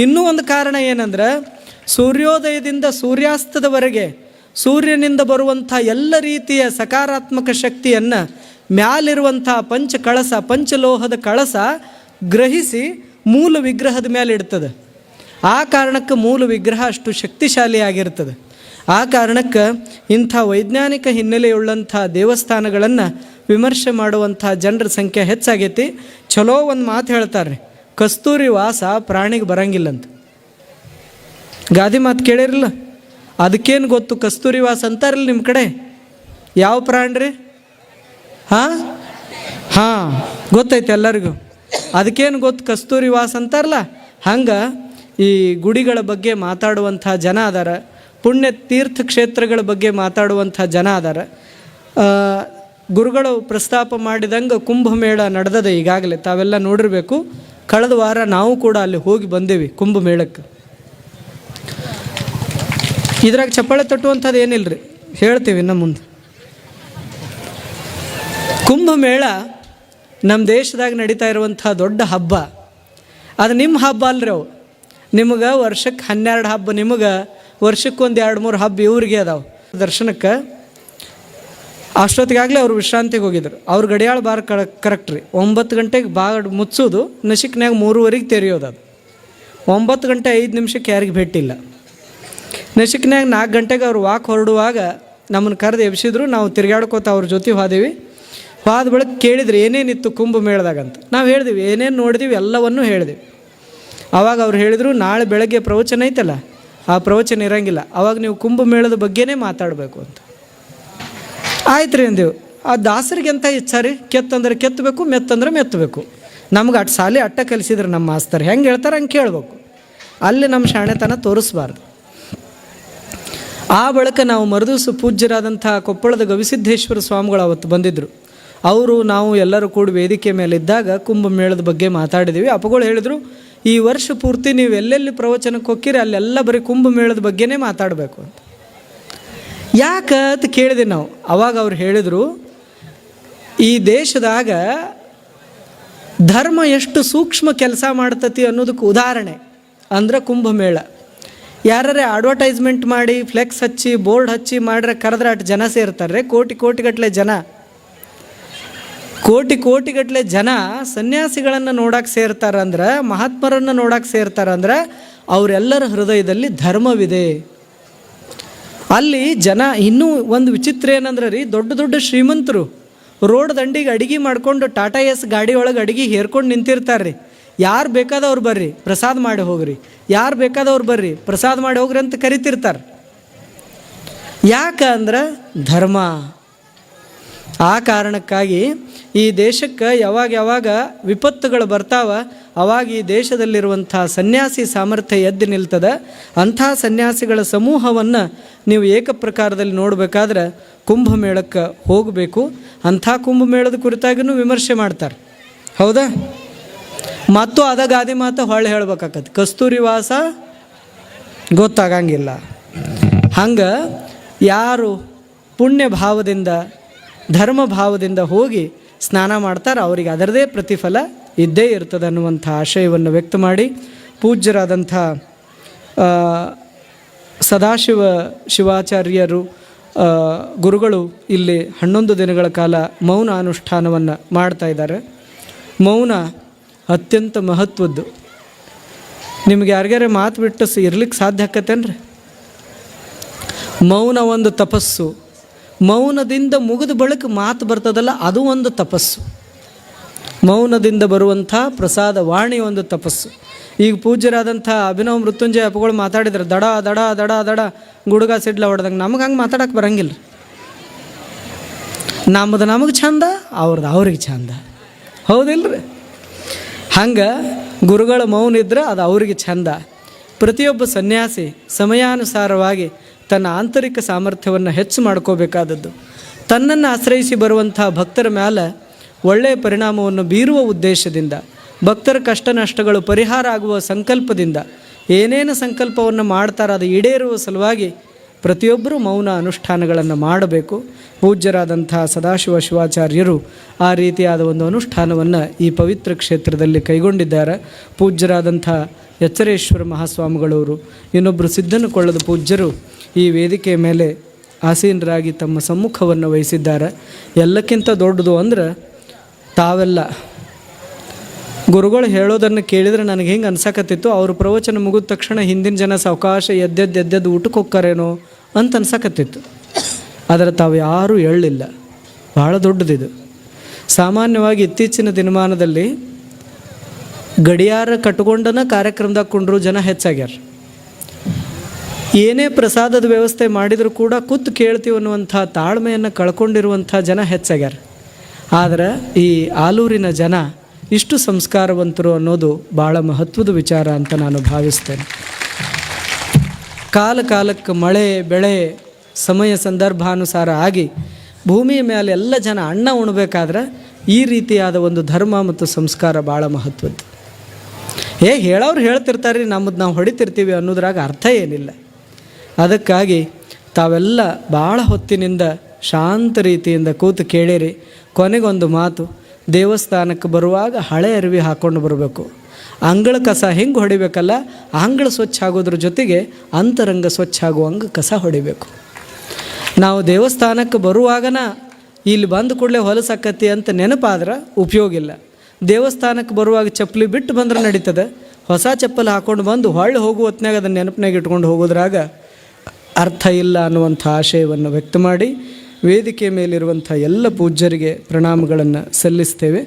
ಇನ್ನೂ ಒಂದು ಕಾರಣ ಏನಂದ್ರೆ ಸೂರ್ಯೋದಯದಿಂದ ಸೂರ್ಯಾಸ್ತದವರೆಗೆ ಸೂರ್ಯನಿಂದ ಬರುವಂಥ ಎಲ್ಲ ರೀತಿಯ ಸಕಾರಾತ್ಮಕ ಶಕ್ತಿಯನ್ನು ಮ್ಯಾಲಿರುವಂಥ ಪಂಚ ಕಳಸ, ಪಂಚಲೋಹದ ಕಳಸ ಗ್ರಹಿಸಿ ಮೂಲ ವಿಗ್ರಹದ ಮೇಲೆ ಇಡ್ತದೆ ಆ ಕಾರಣಕ್ಕೆ ಮೂಲ ವಿಗ್ರಹ ಅಷ್ಟು ಶಕ್ತಿಶಾಲಿಯಾಗಿರ್ತದೆ ಆ ಕಾರಣಕ್ಕೆ ಇಂಥ ವೈಜ್ಞಾನಿಕ ಹಿನ್ನೆಲೆಯುಳ್ಳಂಥ ದೇವಸ್ಥಾನಗಳನ್ನು ವಿಮರ್ಶೆ ಮಾಡುವಂಥ ಜನರ ಸಂಖ್ಯೆ ಹೆಚ್ಚಾಗೈತಿ. ಚಲೋ ಒಂದು ಮಾತು ಹೇಳ್ತಾರೆ ಕಸ್ತೂರಿ ವಾಸ ಪ್ರಾಣಿಗೆ ಬರಂಗಿಲ್ಲಂತ. ಗಾದಿ ಮಾತು ಕೇಳಿರಲ್ಲ ಅದಕ್ಕೇನು ಗೊತ್ತು ಕಸ್ತೂರಿ ವಾಸ ಅಂತಾರಲ್ಲ ನಿಮ್ಮ ಕಡೆ? ಯಾವ ಪ್ರಾಣಿ ರೀ ಹಾಂ? ಹಾಂ, ಗೊತ್ತೈತೆ ಎಲ್ಲರಿಗೂ. ಅದಕ್ಕೇನು ಗೊತ್ತು ಕಸ್ತೂರಿ ವಾಸ ಅಂತಾರಲ್ಲ? ಹಂಗೆ ಈ ಗುಡಿಗಳ ಬಗ್ಗೆ ಮಾತಾಡುವಂಥ ಜನ ಅದಾರ, ಪುಣ್ಯ ತೀರ್ಥ ಕ್ಷೇತ್ರಗಳ ಬಗ್ಗೆ ಮಾತಾಡುವಂಥ ಜನ ಅದಾರ. ಗುರುಗಳು ಪ್ರಸ್ತಾಪ ಮಾಡಿದಂಗೆ ಕುಂಭಮೇಳ ನಡೆದದೆ ಈಗಾಗಲೇ, ತಾವೆಲ್ಲ ನೋಡಿರಬೇಕು. ಕಳೆದ ವಾರ ನಾವು ಕೂಡ ಅಲ್ಲಿ ಹೋಗಿ ಬಂದೇವಿ ಕುಂಭಮೇಳಕ್ಕೆ. ಇದ್ರಾಗ ಚಪ್ಪಾಳೆ ತಟ್ಟುವಂಥದ್ದು ಏನಿಲ್ಲ ರೀ ಹೇಳ್ತೀವಿ ಇನ್ನು ಮುಂದೆ. ಕುಂಭಮೇಳ ನಮ್ಮ ದೇಶದಾಗ ನಡೀತಾ ಇರುವಂಥ ದೊಡ್ಡ ಹಬ್ಬ. ಅದು ನಿಮ್ಮ ಹಬ್ಬ ಅಲ್ರಿ ಅವು. ನಿಮಗೆ ವರ್ಷಕ್ಕೆ ಹನ್ನೆರಡು ಹಬ್ಬ, ನಿಮಗೆ ವರ್ಷಕ್ಕೊಂದು ಎರಡು ಮೂರು ಹಬ್ಬ ಇವ್ರಿಗೆ ಅದಾವೆ. ದರ್ಶನಕ್ಕೆ ಅಷ್ಟೊತ್ತಿಗಾಗಲೇ ಅವ್ರು ವಿಶ್ರಾಂತಿಗೆ ಹೋಗಿದ್ರು. ಅವ್ರ ಗಡಿಯಾಳ ಬಾರ್ ಕ ಕರೆಕ್ಟ್ ರೀ. ಒಂಬತ್ತು ಗಂಟೆಗೆ ಬಾಗ ಮುಚ್ಚೋದು ನಶಿಕ್ನಾಗ ಮೂರುವರೆಗೆ ತೆರೆಯೋದು ಅದು. ಒಂಬತ್ತು ಗಂಟೆ ಐದು ನಿಮಿಷಕ್ಕೆ ಯಾರಿಗೆ ಭೇಟಿಲ್ಲ ನಶಿಕ್ನಾಗ ನಾಲ್ಕು ಗಂಟೆಗೆ ಅವ್ರು ವಾಕ್ ಹೊರಡುವಾಗ ನಮ್ಮನ್ನು ಕರೆದು ಎಬ್ಸಿದ್ರು, ನಾವು ತಿರುಗಾಡ್ಕೋತ ಅವ್ರ ಜೊತೆ ಹೋದೀವಿ. ಹೋದ ಬಳಿಕ ಕೇಳಿದ್ರು, ಏನೇನಿತ್ತು ಕುಂಭ ಮೇಳದಾಗ ಅಂತ. ನಾವು ಹೇಳಿದ್ವಿ, ಏನೇನು ನೋಡಿದೀವಿ, ಎಲ್ಲವನ್ನೂ ಹೇಳಿದ್ವಿ. ಆವಾಗ ಅವ್ರು ಹೇಳಿದರು, ನಾಳೆ ಬೆಳಗ್ಗೆ ಪ್ರವಚನ ಐತಲ್ಲ, ಆ ಪ್ರವಚನ ಇರೋಂಗಿಲ್ಲ. ಆವಾಗ ನೀವು ಕುಂಭಮೇಳದ ಬಗ್ಗೆನೇ ಮಾತಾಡಬೇಕು ಅಂತ. ಆಯ್ತು ರೀ ಅಂದೇವು ಆ ದಾಸರಿಗೆ ಎಂಥ ಇಚ್ಛಾ ರೀ? ಕೆತ್ತಂದ್ರೆ ಕೆತ್ತಬೇಕು, ಮೆತ್ತಂದ್ರೆ ಮೆತ್ತಬೇಕು. ನಮ್ಗೆ ಅಟ್ ಸಾಲಿ ಅಟ್ಟ ಕಲಿಸಿದ್ರು ನಮ್ಮ ಮಾಸ್ತರ್. ಹೆಂಗೆ ಹೇಳ್ತಾರೆ ಹಂಗೆ ಕೇಳಬೇಕು. ಅಲ್ಲಿ ನಮ್ಮ ಶಾಣೆತನ ತೋರಿಸ್ಬಾರ್ದು. ಆ ಬಳಿಕ ನಾವು ಮರುದಿವಸ ಪೂಜ್ಯರಾದಂಥ ಕೊಪ್ಪಳದ ಗವಿಸಿದ್ದೇಶ್ವರ ಸ್ವಾಮಿಗಳು ಅವತ್ತು ಬಂದಿದ್ದರು ಅವರು, ನಾವು ಎಲ್ಲರೂ ಕೂಡಿ ವೇದಿಕೆ ಮೇಲೆ ಇದ್ದಾಗ ಕುಂಭಮೇಳದ ಬಗ್ಗೆ ಮಾತಾಡಿದ್ದೀವಿ ಅಪ್ಪಗಳು ಹೇಳಿದರು ಈ ವರ್ಷ ಪೂರ್ತಿ ನೀವು ಎಲ್ಲೆಲ್ಲಿ ಪ್ರವಚನಕ್ಕೆ ಹೋಗ್ತೀರಿ, ಅಲ್ಲೆಲ್ಲ ಬರೀ ಕುಂಭಮೇಳದ ಬಗ್ಗೆನೇ ಮಾತಾಡಬೇಕು ಅಂತ. ಯಾಕೆ ಅಂತ ಕೇಳಿದೆ ನಾವು. ಅವಾಗ ಅವ್ರು ಹೇಳಿದರು, ಈ ದೇಶದಾಗ ಧರ್ಮ ಎಷ್ಟು ಸೂಕ್ಷ್ಮ ಕೆಲಸ ಮಾಡ್ತತಿ ಅನ್ನೋದಕ್ಕೆ ಉದಾಹರಣೆ. ಅಂದ್ರೆ ಕುಂಭಮೇಳ. ಯಾರೇ ಅಡ್ವರ್ಟೈಸ್ಮೆಂಟ್ ಮಾಡಿ ಫ್ಲೆಕ್ಸ್ ಹಚ್ಚಿ ಬೋರ್ಡ್ ಹಚ್ಚಿ ಮಾಡ್ರೆ ಕರೆದ್ರೆ ಅಷ್ಟು ಜನ ಸೇರ್ತಾರೆ, ಕೋಟಿ ಕೋಟಿಗಟ್ಟಲೆ ಜನ. ಕೋಟಿ ಕೋಟಿಗಟ್ಟಲೆ ಜನ ಸನ್ಯಾಸಿಗಳನ್ನು ನೋಡಕ್ಕೆ ಸೇರ್ತಾರಂದ್ರೆ ಮಹಾತ್ಮರನ್ನು ನೋಡಕ್ಕೆ ಸೇರ್ತಾರಂದ್ರೆ ಅವರೆಲ್ಲರ ಹೃದಯದಲ್ಲಿ ಧರ್ಮವಿದೆ. ಅಲ್ಲಿ ಜನ ಇನ್ನೂ ಒಂದು ವಿಚಿತ್ರ ಏನಂದ್ರೆ ರೀ, ದೊಡ್ಡ ದೊಡ್ಡ ಶ್ರೀಮಂತರು ರೋಡ್ ದಂಡಿಗೆ ಅಡಿಗೆ ಮಾಡ್ಕೊಂಡು ಟಾಟಾ ಎಸ್ ಗಾಡಿ ಒಳಗೆ ಅಡಿಗೆ ಹೇರ್ಕೊಂಡು ನಿಂತಿರ್ತಾರೆ ರೀ. ಯಾರು ಬೇಕಾದವ್ರು ಬರ್ರಿ, ಪ್ರಸಾದ ಮಾಡಿ ಹೋಗ್ರಿ. ಯಾರು ಬೇಕಾದವ್ರು ಬರ್ರಿ, ಪ್ರಸಾದ ಮಾಡಿ ಹೋಗ್ರಿ ಅಂತ ಕರಿತಿರ್ತಾರೆ. ಯಾಕಂದ್ರೆ ಧರ್ಮ. ಆ ಕಾರಣಕ್ಕಾಗಿ ಈ ದೇಶಕ್ಕೆ ಯಾವಾಗ ಯಾವಾಗ ವಿಪತ್ತುಗಳು ಬರ್ತಾವ, ಅವಾಗ ಈ ದೇಶದಲ್ಲಿರುವಂಥ ಸನ್ಯಾಸಿ ಸಾಮರ್ಥ್ಯ ಎದ್ದು ನಿಲ್ತದೆ. ಅಂಥ ಸನ್ಯಾಸಿಗಳ ಸಮೂಹವನ್ನು ನೀವು ಏಕಪ್ರಕಾರದಲ್ಲಿ ನೋಡಬೇಕಾದ್ರೆ ಕುಂಭಮೇಳಕ್ಕೆ ಹೋಗಬೇಕು. ಅಂಥ ಕುಂಭಮೇಳದ ಕುರಿತಾಗಿನೂ ವಿಮರ್ಶೆ ಮಾಡ್ತಾರೆ. ಹೌದಾ? ಮತ್ತು ಅದ ಗಾದೆ ಮಾತು ಹೊಳ್ಳೆ ಹೇಳ್ಬೇಕಾಕತ್ತೆ ಕಸ್ತೂರಿ ವಾಸ ಗೊತ್ತಾಗಂಗಿಲ್ಲ. ಹಂಗೆ ಯಾರು ಪುಣ್ಯ ಭಾವದಿಂದ ಧರ್ಮ ಭಾವದಿಂದ ಹೋಗಿ ಸ್ನಾನ ಮಾಡ್ತಾರೆ, ಅವರಿಗೆ ಅದರದೇ ಪ್ರತಿಫಲ ಇದ್ದೇ ಇರ್ತದೆ ಅನ್ನುವಂಥ ಆಶಯವನ್ನು ವ್ಯಕ್ತ ಮಾಡಿ ಪೂಜ್ಯರಾದಂಥ ಸದಾಶಿವ ಶಿವಾಚಾರ್ಯರು ಗುರುಗಳು ಇಲ್ಲಿ ಹನ್ನೊಂದು ದಿನಗಳ ಕಾಲ ಮೌನ ಅನುಷ್ಠಾನವನ್ನು ಮಾಡ್ತಾ ಇದ್ದಾರೆ. ಮೌನ ಅತ್ಯಂತ ಮಹತ್ವದ್ದು. ನಿಮ್ಗೆ ಯಾರಿಗಾರ ಮಾತು ಬಿಟ್ಟು ಇರ್ಲಿಕ್ಕೆ ಸಾಧ್ಯ ಆಕತ್ತೇನ್ರಿ ಮೌನ ಒಂದು ತಪಸ್ಸು. ಮೌನದಿಂದ ಮುಗಿದ ಬಳಿಕ ಮಾತು ಬರ್ತದಲ್ಲ, ಅದು ಒಂದು ತಪಸ್ಸು. ಮೌನದಿಂದ ಬರುವಂಥ ಪ್ರಸಾದ ವಾಣಿ ಒಂದು ತಪಸ್ಸು. ಈಗ ಪೂಜ್ಯರಾದಂಥ ಅಭಿನವ ಮೃತ್ಯುಂಜಯ ಅಪ್ಪಗಳು ಮಾತಾಡಿದ್ರು, ದಡ ದಡ ದಡ ದಡ, ಗುಡುಗ ಸಿಡ್ಲ ಹೊಡೆದಂಗೆ ನಮಗೆ ಹಂಗೆ ಮಾತಾಡಕ್ಕೆ ಬರಂಗಿಲ್ಲ. ನಮ್ಮದು ನಮಗೆ ಚಂದ ಅವ್ರದ್ದು ಅವ್ರಿಗೆ ಚಂದ ಹೌದಿಲ್ರಿ? ಹಂಗೆ ಗುರುಗಳ ಮೌನ ಇದ್ರೆ ಅದು ಅವ್ರಿಗೆ ಚಂದ ಪ್ರತಿಯೊಬ್ಬ ಸನ್ಯಾಸಿ ಸಮಯಾನುಸಾರವಾಗಿ ತನ್ನ ಆಂತರಿಕ ಸಾಮರ್ಥ್ಯವನ್ನು ಹೆಚ್ಚು ಮಾಡ್ಕೋಬೇಕಾದದ್ದು. ತನ್ನನ್ನು ಆಶ್ರಯಿಸಿ ಬರುವಂಥ ಭಕ್ತರ ಮೇಲೆ ಒಳ್ಳೆಯ ಪರಿಣಾಮವನ್ನು ಬೀರುವ ಉದ್ದೇಶದಿಂದ, ಭಕ್ತರ ಕಷ್ಟ ನಷ್ಟಗಳು ಪರಿಹಾರ ಆಗುವ ಸಂಕಲ್ಪದಿಂದ, ಏನೇನು ಸಂಕಲ್ಪವನ್ನು ಮಾಡ್ತಾರೋ ಅದು ಈಡೇರುವ ಸಲುವಾಗಿ ಪ್ರತಿಯೊಬ್ಬರೂ ಮೌನ ಅನುಷ್ಠಾನಗಳನ್ನು ಮಾಡಬೇಕು. ಪೂಜ್ಯರಾದಂಥ ಸದಾಶಿವ ಶಿವಾಚಾರ್ಯರು ಆ ರೀತಿಯಾದ ಒಂದು ಅನುಷ್ಠಾನವನ್ನು ಈ ಪವಿತ್ರ ಕ್ಷೇತ್ರದಲ್ಲಿ ಕೈಗೊಂಡಿದ್ದಾರೆ. ಪೂಜ್ಯರಾದಂಥ ಎಚ್ಚರೇಶ್ವರ ಮಹಾಸ್ವಾಮಿಗಳವರು ಇನ್ನೊಬ್ಬರು ಸಿದ್ಧನ ಕೊಳ್ಳದ ಪೂಜ್ಯರು ಈ ವೇದಿಕೆಯ ಮೇಲೆ ಆಸೀನರಾಗಿ ತಮ್ಮ ಸಮ್ಮುಖವನ್ನು ವಹಿಸಿದ್ದಾರೆ. ಎಲ್ಲಕ್ಕಿಂತ ದೊಡ್ಡದು ಅಂದ್ರೆ ತಾವೆಲ್ಲ. ಗುರುಗಳು ಹೇಳೋದನ್ನು ಕೇಳಿದ್ರೆ ನನಗೆ ಹೆಂಗೆ ಅನ್ಸಕತ್ತಿತ್ತು, ಅವ್ರ ಪ್ರವಚನ ಮುಗಿದ ತಕ್ಷಣ ಹಿಂದಿನ ಜನ ಸಾವಕಾಶ ಎದ್ದೆದ್ದು ಎದ್ದೆದ್ದು ಊಟಕ್ಕೆ ಹೋಗ್ತಾರೇನೋ ಅಂತ ಅನ್ಸಕತ್ತಿತ್ತು. ಆದರೆ ತಾವು ಯಾರೂ ಹೇಳಲಿಲ್ಲ. ಭಾಳ ದೊಡ್ಡದಿದು. ಸಾಮಾನ್ಯವಾಗಿ ಇತ್ತೀಚಿನ ದಿನಮಾನದಲ್ಲಿ ಗಡಿಯಾರ ಕಟ್ಕೊಂಡನ ಕಾರ್ಯಕ್ರಮದಾಗ ಕೊಂಡ್ರು ಜನ ಹೆಚ್ಚಾಗ್ಯಾರ. ಏನೇ ಪ್ರಸಾದದ ವ್ಯವಸ್ಥೆ ಮಾಡಿದರೂ ಕೂಡ ಕೂತು ಕೇಳ್ತೀವಿ ಅನ್ನುವಂಥ ತಾಳ್ಮೆಯನ್ನು ಕಳ್ಕೊಂಡಿರುವಂಥ ಜನ ಹೆಚ್ಚಾಗ್ಯಾರ. ಆದರೆ ಈ ಆಲೂರಿನ ಜನ ಇಷ್ಟು ಸಂಸ್ಕಾರವಂತರು ಅನ್ನೋದು ಭಾಳ ಮಹತ್ವದ ವಿಚಾರ ಅಂತ ನಾನು ಭಾವಿಸ್ತೇನೆ. ಕಾಲ ಕಾಲಕ್ಕೆ ಮಳೆ, ಬೆಳೆ, ಸಮಯ ಸಂದರ್ಭಾನುಸಾರ ಆಗಿ ಭೂಮಿಯ ಮೇಲೆ ಎಲ್ಲ ಜನ ಅಣ್ಣ ಉಣಬೇಕಾದ್ರೆ ಈ ರೀತಿಯಾದ ಒಂದು ಧರ್ಮ ಮತ್ತು ಸಂಸ್ಕಾರ ಭಾಳ ಮಹತ್ವದ್ದು. ಏ, ಹೇಳೋರು ಹೇಳ್ತಿರ್ತಾರೆ ನಮ್ಮದು ನಾವು ಹೊಡಿತಿರ್ತೀವಿ ಅನ್ನೋದ್ರಾಗ ಅರ್ಥ ಏನಿಲ್ಲ. ಅದಕ್ಕಾಗಿ ತಾವೆಲ್ಲ ಭಾಳ ಹೊತ್ತಿನಿಂದ ಶಾಂತ ರೀತಿಯಿಂದ ಕೂತು ಕೇಳಿರಿ. ಕೊನೆಗೊಂದು ಮಾತು, ದೇವಸ್ಥಾನಕ್ಕೆ ಬರುವಾಗ ಹಳೆ ಅರಿವಿ ಹಾಕ್ಕೊಂಡು ಬರಬೇಕು. ಅಂಗಳ ಕಸ ಹೆಂಗೆ ಹೊಡಿಬೇಕಲ್ಲ, ಅಂಗಳ ಸ್ವಚ್ಛ ಆಗೋದ್ರ ಜೊತೆಗೆ ಅಂತರಂಗ ಸ್ವಚ್ಛ ಆಗುವಂಗೆ ಕಸ ಹೊಡಿಬೇಕು. ನಾವು ದೇವಸ್ಥಾನಕ್ಕೆ ಬರುವಾಗನ ಇಲ್ಲಿ ಬಂದು ಕೂಡಲೇ ಹೊಲಸಕ್ಕತಿ ಅಂತ ನೆನಪಾದ್ರೆ ಉಪಯೋಗ ಇಲ್ಲ. ದೇವಸ್ಥಾನಕ್ಕೆ ಬರುವಾಗ ಚಪ್ಪಲಿ ಬಿಟ್ಟು ಬಂದ್ರೆ ನಡೀತದೆ. ಹೊಸ ಚಪ್ಪಲಿ ಹಾಕೊಂಡು ಬಂದು ಹೊಳ್ಳಿ ಹೋಗುವ ಹೊತ್ನಾಗ ಅದನ್ನು ನೆನಪಿನಾಗ ಇಟ್ಕೊಂಡು ಹೋಗೋದ್ರಾಗ ಅರ್ಥ ಇಲ್ಲ ಅನ್ನುವಂಥ ಆಶಯವನ್ನು ವ್ಯಕ್ತ ಮಾಡಿ ವೇದಿಕೆ ಮೇಲಿರುವಂಥ ಎಲ್ಲ ಪೂಜ್ಯರಿಗೆ ಪ್ರಣಾಮಗಳನ್ನು ಸಲ್ಲಿಸ್ತೇವೆ.